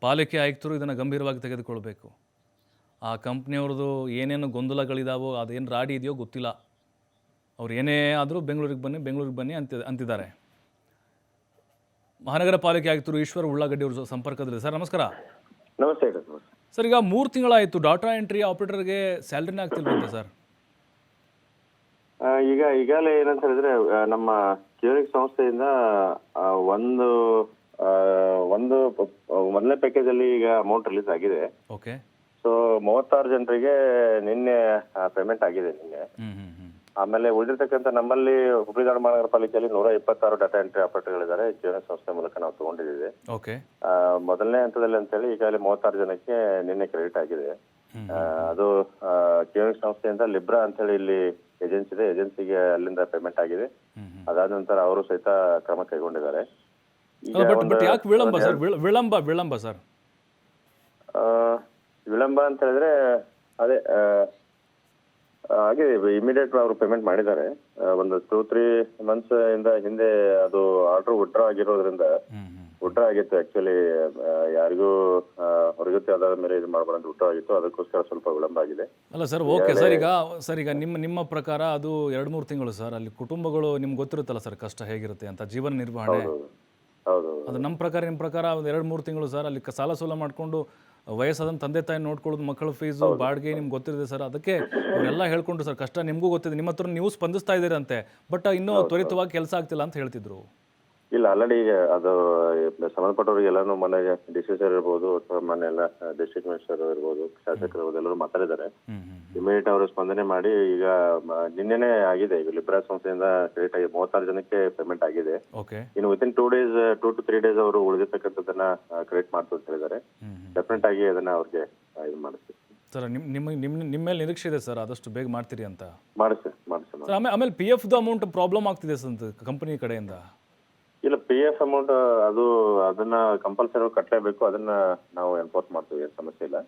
S1: ಪಾಲಿಕೆ ಆಯುಕ್ತರು ಇದನ್ನು ಗಂಭೀರವಾಗಿ ತೆಗೆದುಕೊಳ್ಬೇಕು. ಆ ಕಂಪ್ನಿಯವ್ರದ್ದು ಏನೇನು ಗೊಂದಲಗಳಿದಾವೋ, ಅದೇನು ರಾಡಿ ಇದೆಯೋ ಗೊತ್ತಿಲ್ಲ. ಅವ್ರು ಏನೇ ಆದರೂ ಬೆಂಗಳೂರಿಗೆ ಬನ್ನಿ ಬೆಂಗಳೂರಿಗೆ ಬನ್ನಿ ಅಂತ, ಅಂತಿದ್ದಾರೆ. ಮಹಾನಗರ ಪಾಲಿಕೆ ಆಯುಕ್ತರು ಈಶ್ವರ ಉಳ್ಳಾಗಡ್ಡಿ ಅವರು ಸಂಪರ್ಕದಲ್ಲಿ. ಸರ್, ನಮಸ್ಕಾರ.
S9: ನಮಸ್ತೆ
S1: ಸರ್ ಈಗ ಮೂರು ತಿಂಗಳಾಯಿತು ಡಾಟಾ ಎಂಟ್ರಿ ಆಪರೇಟರ್ಗೆ ಸ್ಯಾಲ್ರಿನೇ ಆಗ್ತಿಲ್ವಂತೆ ಸರ್?
S9: ಈಗ ಈಗಾಗಲೇ ಏನಂತ ಹೇಳಿದ್ರೆ ನಮ್ಮ ಕ್ಯೂರಿಕ್ ಸಂಸ್ಥೆಯಿಂದ ಒಂದು ಒಂದು ಮೊದಲನೇ ಪ್ಯಾಕೇಜ್ ಅಲ್ಲಿ ಈಗ ಅಮೌಂಟ್ ರಿಲೀಸ್ ಆಗಿದೆ.
S1: ಓಕೆ
S9: ಸೊ ಮೂವತ್ತಾರು ಜನರಿಗೆ ನಿನ್ನೆ ಪೇಮೆಂಟ್ ಆಗಿದೆ ನಿನ್ನೆ. ಆಮೇಲೆ ಉಳಿದಿರ್ತಕ್ಕಂಥ ನಮ್ಮಲ್ಲಿ ಹುಬ್ಬಳ್ಳಿ ಧಾರವಾಡ ಮಹಾನಗರ ಪಾಲಿಕೆಯಲ್ಲಿ ನೂರ ಇಪ್ಪತ್ತಾರು ಡಾಟಾ ಎಂಟ್ರಿ ಆಪರೇಟರ್ಗಳಿದ್ದಾರೆ ಜೀವನ ಸಂಸ್ಥೆ ಮೂಲಕ ನಾವು ತಗೊಂಡಿದ್ದೀವಿ.
S1: ಓಕೆ
S9: ಮೊದಲನೇ ಹಂತದಲ್ಲಿ ಅಂತೇಳಿ ಈಗಾಗಲೇ ಮೂವತ್ತಾರು ಜನಕ್ಕೆ ನಿನ್ನೆ ಕ್ರೆಡಿಟ್ ಆಗಿದೆ. ಅದು ಕ್ಯೂನಿಕ್ ಸಂಸ್ಥೆಯಿಂದ ಲಿಬ್ರಾ ಅಂತ ಹೇಳಿ ಇಲ್ಲಿ ಏಜೆನ್ಸಿ ಇದೆ. ಏಜೆನ್ಸಿಗೆ ಅಲ್ಲಿಂದ ಪೇಮೆಂಟ್ ಆಗಿದೆ. ಅದಾದ ನಂತರ ಅವರು ಸಹಿತ ಕ್ರಮ ಕೈಗೊಂಡಿದ್ದಾರೆ.
S1: ಯಾಕೆ ವಿಳಂಬ ಸರ್? ವಿಳಂಬ ವಿಳಂಬ ಸರ್?
S9: ಆ, ವಿಳಂಬ ಅಂತ ಹೇಳಿದ್ರೆ ಅದೇ ಹಾಗೆ ಇಮಿಡಿಯೇಟ್ ಅವರು ಪೇಮೆಂಟ್ ಮಾಡಿದ್ದಾರೆ. ಒಂದು ಟೂ ತ್ರೀ ಮಂತ್ಸ್ ಇಂದ ಹಿಂದೆ ಅದು ಆರ್ಡರ್ ವಿಡ್ರಾ ಆಗಿರೋದ್ರಿಂದ ವಿಡ್ರಾ ಆಗಿತ್ತು ಆಕ್ಚುಲಿ ಯಾರಿಗೂ ಹೊರಗುತ್ತೆ ಅದಾದ ಮೇಲೆ ಇದು ಮಾಡಬಾರ್ದು ವಿಡ್ರಾ ಆಗಿತ್ತು. ಅದಕ್ಕೋಸ್ಕರ ಸ್ವಲ್ಪ ವಿಳಂಬ ಆಗಿದೆ.
S1: ಅಲ್ಲ ಸರ್ ಓಕೆ ಸರ್ ಈಗ ಸರ್ ಈಗ ನಿಮ್ಮ ನಿಮ್ಮ ಪ್ರಕಾರ ಅದು ಎರಡು ಮೂರು ತಿಂಗಳು ಸರ್ ಅಲ್ಲಿ ಕುಟುಂಬಗಳು ನಿಮ್ಗೆ ಗೊತ್ತಿರುತ್ತಲ್ಲ ಸರ್ ಕಷ್ಟ ಹೇಗಿರುತ್ತೆ ಅಂತ ಜೀವನ ನಿರ್ವಹಣೆ?
S9: ಹೌದು
S1: ಅದು ನಮ್ಮ ಪ್ರಕಾರ ನಿಮ್ಮ ಪ್ರಕಾರ ಒಂದು ಎರಡು ಮೂರು ತಿಂಗಳು ಸರ್ ಅಲ್ಲಿ ಸಾಲ ಸೂಲ ಮಾಡಿಕೊಂಡು ವಯಸ್ಸಾದ ತಂದೆ ತಾಯಿ ನೋಡ್ಕೊಳ್ಳೋದು ಮಕ್ಕಳ ಫೀಸು ಬಾಡಿಗೆ ನಿಮ್ಗೆ ಗೊತ್ತಿದೆ ಸರ್. ಅದಕ್ಕೆ ಎಲ್ಲ ಹೇಳ್ಕೊಂಡ್ರು ಸರ್. ಕಷ್ಟ ನಿಮಗೂ ಗೊತ್ತಿದೆ. ನಿಮ್ಮ ಹತ್ರ ನೀವು ಸ್ಪಂದಿಸ್ತಾ ಇದ್ದೀರಂತೆ. ಬಟ್ ಇನ್ನೂ ತ್ವರಿತವಾಗಿ ಕೆಲಸ ಆಗ್ತಿಲ್ಲ ಅಂತ ಹೇಳ್ತಿದ್ರು.
S9: ಇಲ್ಲ ಆಲ್ರೆಡಿ ಈಗ ಅದು ಸಂಬಂಧಪಟ್ಟವ್ರಿಗೆ ಎಲ್ಲಾನು ಮನೆ ಡಿ ಸಿ ಸರ್ ಇರ್ಬೋದು ಅಥವಾ ಮನೆ ಎಲ್ಲ ಡಿಸ್ಟ್ರಿಕ್ಟ್ ಮಿನಿಸ್ಟರ್ ಇರ್ಬೋದು ಶಾಸಕರು ಇರ್ಬೋದು ಎಲ್ಲರೂ ಮಾತಾಡಿದ್ದಾರೆ. ಇಮಿಡಿಯೇಟ್ ಅವರು ಸ್ಪಂದನೆ ಮಾಡಿ ಈಗ ನಿನ್ನೆನೆ ಆಗಿದೆ ಈಗ ಲಿಬ್ರಾ ಸಂಸ್ಥೆಯಿಂದ ಕ್ರೆಡಿಟ್ ಆಗಿ ಮೂವತ್ತಾರು ಜನಕ್ಕೆ ಪೇಮೆಂಟ್ ಆಗಿದೆ. ಇನ್ನು within two days two to three days ಅವರು ಉಳಿದಿರ್ತಕ್ಕಂಥದ್ದನ್ನ ಕ್ರಿಯೇಟ್ ಮಾಡ್ತು ಅಂತ ಹೇಳಿದ್ದಾರೆ ಡೆಫಿನೆಟ್ ಆಗಿ ಅದನ್ನ ಅವ್ರಿಗೆ ಇದು ಮಾಡಿಸ್ತೀವಿ.
S1: ಸರ್ ನಿಮ್ಮ ನಿಮ್ಮ ನಿಮ್ಮ ನಿಮ್ಮ ಮೇಲೆ ನಿರೀಕ್ಷೆ ಇದೆ ಸರ್ ಆದಷ್ಟು ಬೇಗ ಮಾಡ್ತೀರಿ ಅಂತ?
S9: ಮಾಡಿಸ್ತೀವಿ
S1: ಸರ್ ಆಮೇಲೆ ಪಿ ಎಫ್ ಎಫ್ದು ಅಮೌಂಟ್ ಪ್ರಾಬ್ಲಮ್ ಆಗ್ತಿದೆ ಸರ್ ಕಂಪನಿ ಕಡೆಯಿಂದ.
S9: ಇಲ್ಲ ಪಿ ಎಫ್ ಅಮೌಂಟ್ ಅದು ಅದನ್ನ ಕಂಪಲ್ಸರಿ ಕಟ್ಟಲೇಬೇಕು ಅದನ್ನ ನಾವು ಎನ್ಫೋರ್ಸ್ ಮಾಡ್ತೀವಿ ಏನ್ ಸಮಸ್ಯೆ ಇಲ್ಲ.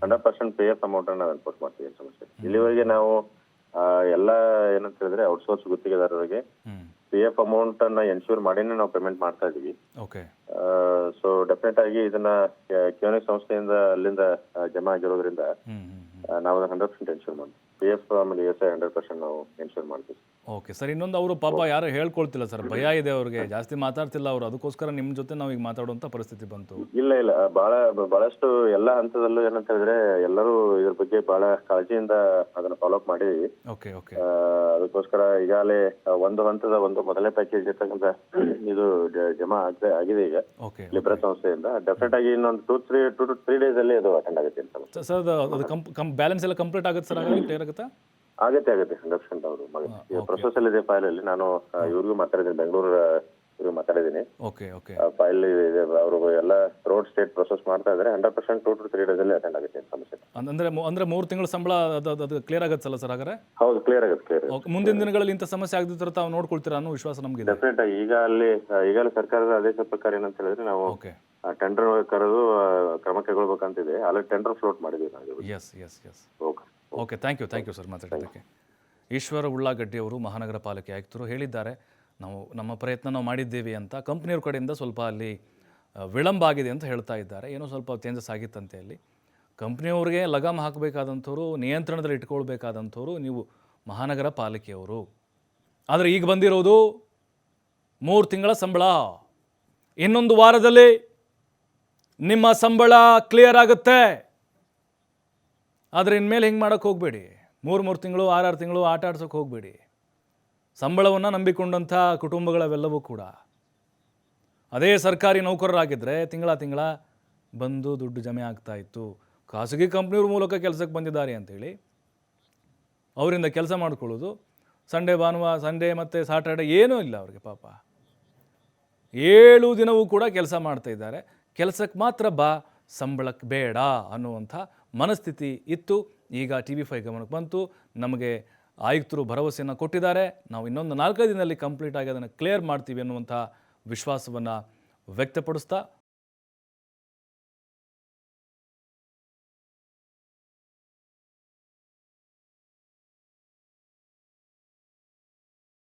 S9: Hundred percent P F amount ನಾವು ಎನ್ಫೋರ್ಸ್ ಮಾಡ್ತೀವಿ ಏನ್ ಸಮಸ್ಯೆ ಇಲ್ಲ. ಇಲ್ಲಿವರೆಗೆ ನಾವು ಎಲ್ಲ ಏನಂತ ಹೇಳಿದ್ರೆ ಔಟ್ಸೋರ್ಸ್ ಗುತ್ತಿಗೆದಾರರಿಗೆ ಪಿ ಎಫ್ ಅಮೌಂಟ್ ಅನ್ನ ಎನ್ಶೂರ್ ಮಾಡಿನೇ ನಾವು ಪೇಮೆಂಟ್ ಮಾಡ್ತಾ ಇದೀವಿ ಸೊ ಡೆಫಿನೆಟ್ ಆಗಿ ಇದನ್ನ ಕ್ಯೂನಿಕ್ ಸಂಸ್ಥೆಯಿಂದ ಅಲ್ಲಿಂದ ಜಮಾ ಆಗಿರೋದ್ರಿಂದ ಆ, ನಾವು ಹಂಡ್ರೆಡ್ ಪರ್ಸೆಂಟ್ ಎನ್ಶೂರ್ ಮಾಡ್ತೀವಿ. ಪಿ ಎಫ್ ಆಮೇಲೆ ಎಸ್ ಐ ಹಂಡ್ರೆಡ್ ಪರ್ಸೆಂಟ್ ನಾವು ಎನ್ಶೂರ್ ಮಾಡ್ತೀವಿ.
S1: ಓಕೆ ಸರ್ ಇನ್ನೊಂದು ಅವರು ಪಾಪ ಯಾರು ಹೇಳ್ಕೊಳ್ತಿಲ್ಲ ಸರ್ ಭಯ ಇದೆ ಅವ್ರಿಗೆ ಜಾಸ್ತಿ ಮಾತಾಡ್ತಿಲ್ಲ ಅವರು ಅದಕ್ಕೋಸ್ಕರ ನಿಮ್ಮ ಜೊತೆ ನಾವು ಈಗ ಮಾತಾಡುವಂತ ಪರಿಸ್ಥಿತಿ ಬಂತು.
S9: ಇಲ್ಲ ಇಲ್ಲ ಬಹಳ ಬಹಳಷ್ಟು ಎಲ್ಲ ಹಂತದಲ್ಲೂ ಏನಂತ ಹೇಳಿದ್ರೆ ಎಲ್ಲರೂ ಇದ್ರ ಬಗ್ಗೆ ಬಹಳ ಕಾಳಜಿಯಿಂದ ಅದನ್ನ ಫಾಲೋ ಅಪ್ ಮಾಡಿದೀವಿ.
S1: Okay okay.
S9: ಅದಕ್ಕೋಸ್ಕರ ಈಗಾಗಲೇ ಒಂದು ಹಂತದ ಒಂದು ಮೊದಲನೇ ಪ್ಯಾಕೇಜ್ ಇರ್ತಕ್ಕಂಥ ಇದು ಜಮಾ ಆಗದೆ ಆಗಿದೆ ಈಗ.
S1: ಓಕೆ
S9: ಲಿಬ್ರಾ ಸಂಸ್ಥೆಯಿಂದ. ಡೆಫಿನೆಟ್ ಆಗಿ ಇನ್ನೊಂದು two three two to three days ಅಲ್ಲಿ ಅದು ಅಟೆಂಡ್ ಆಗುತ್ತೆ ಅಂತ.
S1: ಸರ್ ಅದು ಬ್ಯಾಲೆನ್ಸ್ ಎಲ್ಲ ಕಂಪ್ಲೀಟ್ ಆಗುತ್ತೆ ಸರ್ ಕ್ಲಿಯರ್ ಆಗುತ್ತಾ
S9: ಆಗತ್ತೆ ಹಂಡ್ರೆಡ್ ಪರ್ಸೆಂಟ್ ಅವರು ಪ್ರೊಸೆಸ್ ಅಲ್ಲಿ ಇದೆ ಫೈಲ್ ಅಲ್ಲಿ ನಾನು ಇವ್ರಿಗೂ ಮಾತಾಡಿದ್ದೀನಿ ಬೆಂಗಳೂರು ಇವ್ರಿಗೂ ಮಾತಾಡಿದ್ದೀನಿ.
S1: Okay okay.
S9: ಫೈಲ್ ಇದೆ ಅವರು ಎಲ್ಲ ರೋಡ್ ಸ್ಟೇಟ್ ಪ್ರೊಸೆಸ್ ಮಾಡ್ತಾ ಇದ್ದಾರೆ hundred percent two to three days ಅಲ್ಲಿ ಅಟೆಂಡ್ ಆಗುತ್ತೆ ಸಮಸ್ಯೆ
S1: ಅಂದ್ರೆ ಅಂದ್ರೆ ಮೂರು ತಿಂಗಳ ಸಂಬಳ ಅದು ಕ್ಲಿಯರ್ ಆಗುತ್ತಲ್ಲ ಸರ್ ಹಾಗಾದ್ರೆ?
S9: ಹೌದು ಕ್ಲಿಯರ್ ಆಗುತ್ತೆ ಕ್ಲಿಯರ್
S1: ಓಕೆ ಮುಂದಿನ ದಿನಗಳಲ್ಲಿ ಇಂಥ ಸಮಸ್ಯೆ ಆಗದಿದ್ರೆ ತಾವು ನೋಡ್ಕೊಳ್ತೀರಾ ಅನ್ನೋ ವಿಶ್ವಾಸ ನಮ್ಗೆ
S9: ಡೆಫಿನೆಟ್ ಆಗಿ ಈಗ ಅಲ್ಲಿ ಈಗಲೇ ಈಗಾಗಲೇ ಸರ್ಕಾರದ ಆದೇಶ ಪ್ರಕಾರ ಏನಂತ ಹೇಳಿದ್ರೆ ನಾವು
S1: ಓಕೆ.
S9: ಟೆಂಡರ್ ಕರೆದು ಕ್ರಮ ಕೈಗೊಳ್ಬೇಕಂತಿದೆ. ಅಲ್ಲಿ ಟೆಂಡರ್ ಫ್ಲೋಟ್ ಮಾಡಿದೀವಿ ನಾವು
S1: S S S
S9: okay.
S1: Okay thank you thank you sir ಮಾತಾಡೋದಕ್ಕೆ ಈಶ್ವರ ಉಳ್ಳಾಗಡ್ಡಿ ಅವರು ಮಹಾನಗರ ಪಾಲಿಕೆ ಆಯುಕ್ತರು ಹೇಳಿದ್ದಾರೆ ನಾವು ನಮ್ಮ ಪ್ರಯತ್ನ ನಾವು ಮಾಡಿದ್ದೀವಿ ಅಂತ ಕಂಪ್ನಿಯವ್ರ ಕಡೆಯಿಂದ ಸ್ವಲ್ಪ ಅಲ್ಲಿ ವಿಳಂಬ ಆಗಿದೆ ಅಂತ ಹೇಳ್ತಾ ಇದ್ದಾರೆ. ಏನೋ ಸ್ವಲ್ಪ ಚೇಂಜಸ್ ಆಗಿತ್ತಂತೆ ಅಲ್ಲಿ. ಕಂಪ್ನಿಯವ್ರಿಗೆ ಲಗಾಮ್ ಹಾಕಬೇಕಾದಂಥವ್ರು ನಿಯಂತ್ರಣದಲ್ಲಿ ಇಟ್ಕೊಳ್ಬೇಕಾದಂಥವ್ರು ನೀವು ಮಹಾನಗರ ಪಾಲಿಕೆಯವರು. ಆದರೆ ಈಗ ಬಂದಿರೋದು ಮೂರು ತಿಂಗಳ ಸಂಬಳ. ಇನ್ನೊಂದು ವಾರದಲ್ಲಿ ನಿಮ್ಮ ಸಂಬಳ ಕ್ಲಿಯರ್ ಆಗುತ್ತೆ. ಆದರೆ ಇನ್ಮೇಲೆ ಹಿಂಗೆ ಮಾಡೋಕ್ಕೆ ಹೋಗಬೇಡಿ? ಮೂರು ಮೂರು ತಿಂಗಳು, ಆರಾರು ತಿಂಗಳು ಆಟ ಆಡ್ಸೋಕೆ ಹೋಗಬೇಡಿ. ಸಂಬಳವನ್ನು ನಂಬಿಕೊಂಡಂಥ ಕುಟುಂಬಗಳವೆಲ್ಲವೂ ಕೂಡ. ಅದೇ ಸರ್ಕಾರಿ ನೌಕರರಾಗಿದ್ದರೆ ತಿಂಗಳ ತಿಂಗಳ ಬಂದು ದುಡ್ಡು ಜಮೆ ಆಗ್ತಾ ಇತ್ತು. ಖಾಸಗಿ ಕಂಪ್ನಿಯವ್ರ ಮೂಲಕ ಕೆಲಸಕ್ಕೆ ಬಂದಿದ್ದಾರೆ ಅಂಥೇಳಿ ಅವರಿಂದ ಕೆಲಸ ಮಾಡ್ಕೊಳ್ಳೋದು. ಸಂಡೇ, ಭಾನುವಾರ, ಸಂಡೇ ಮತ್ತು ಸಾಟರ್ಡೆ ಏನೂ ಇಲ್ಲ ಅವ್ರಿಗೆ ಪಾಪ. ಏಳು ದಿನವೂ ಕೂಡ ಕೆಲಸ ಮಾಡ್ತಾ ಇದ್ದಾರೆ. ಕೆಲಸಕ್ಕೆ ಮಾತ್ರ ಬಾ ಸಂಬಳಕ್ಕೆ ಬೇಡ ಅನ್ನುವಂಥ ಮನಸ್ಥಿತಿ ಇತ್ತು. ಈಗ ಟಿ ವಿ ಫೈ ಗಮನಕ್ಕೆ ಬಂತು. ನಮಗೆ ಆಯುಕ್ತರು ಭರವಸೆಯನ್ನು ಕೊಟ್ಟಿದ್ದಾರೆ. ನಾವು ಇನ್ನೊಂದು ನಾಲ್ಕೈದು ದಿನದಲ್ಲಿ ಕಂಪ್ಲೀಟ್ ಆಗಿ ಅದನ್ನು ಕ್ಲಿಯರ್ ಮಾಡ್ತೀವಿ ಅನ್ನುವಂಥ ವಿಶ್ವಾಸವನ್ನು ವ್ಯಕ್ತಪಡಿಸ್ತಾ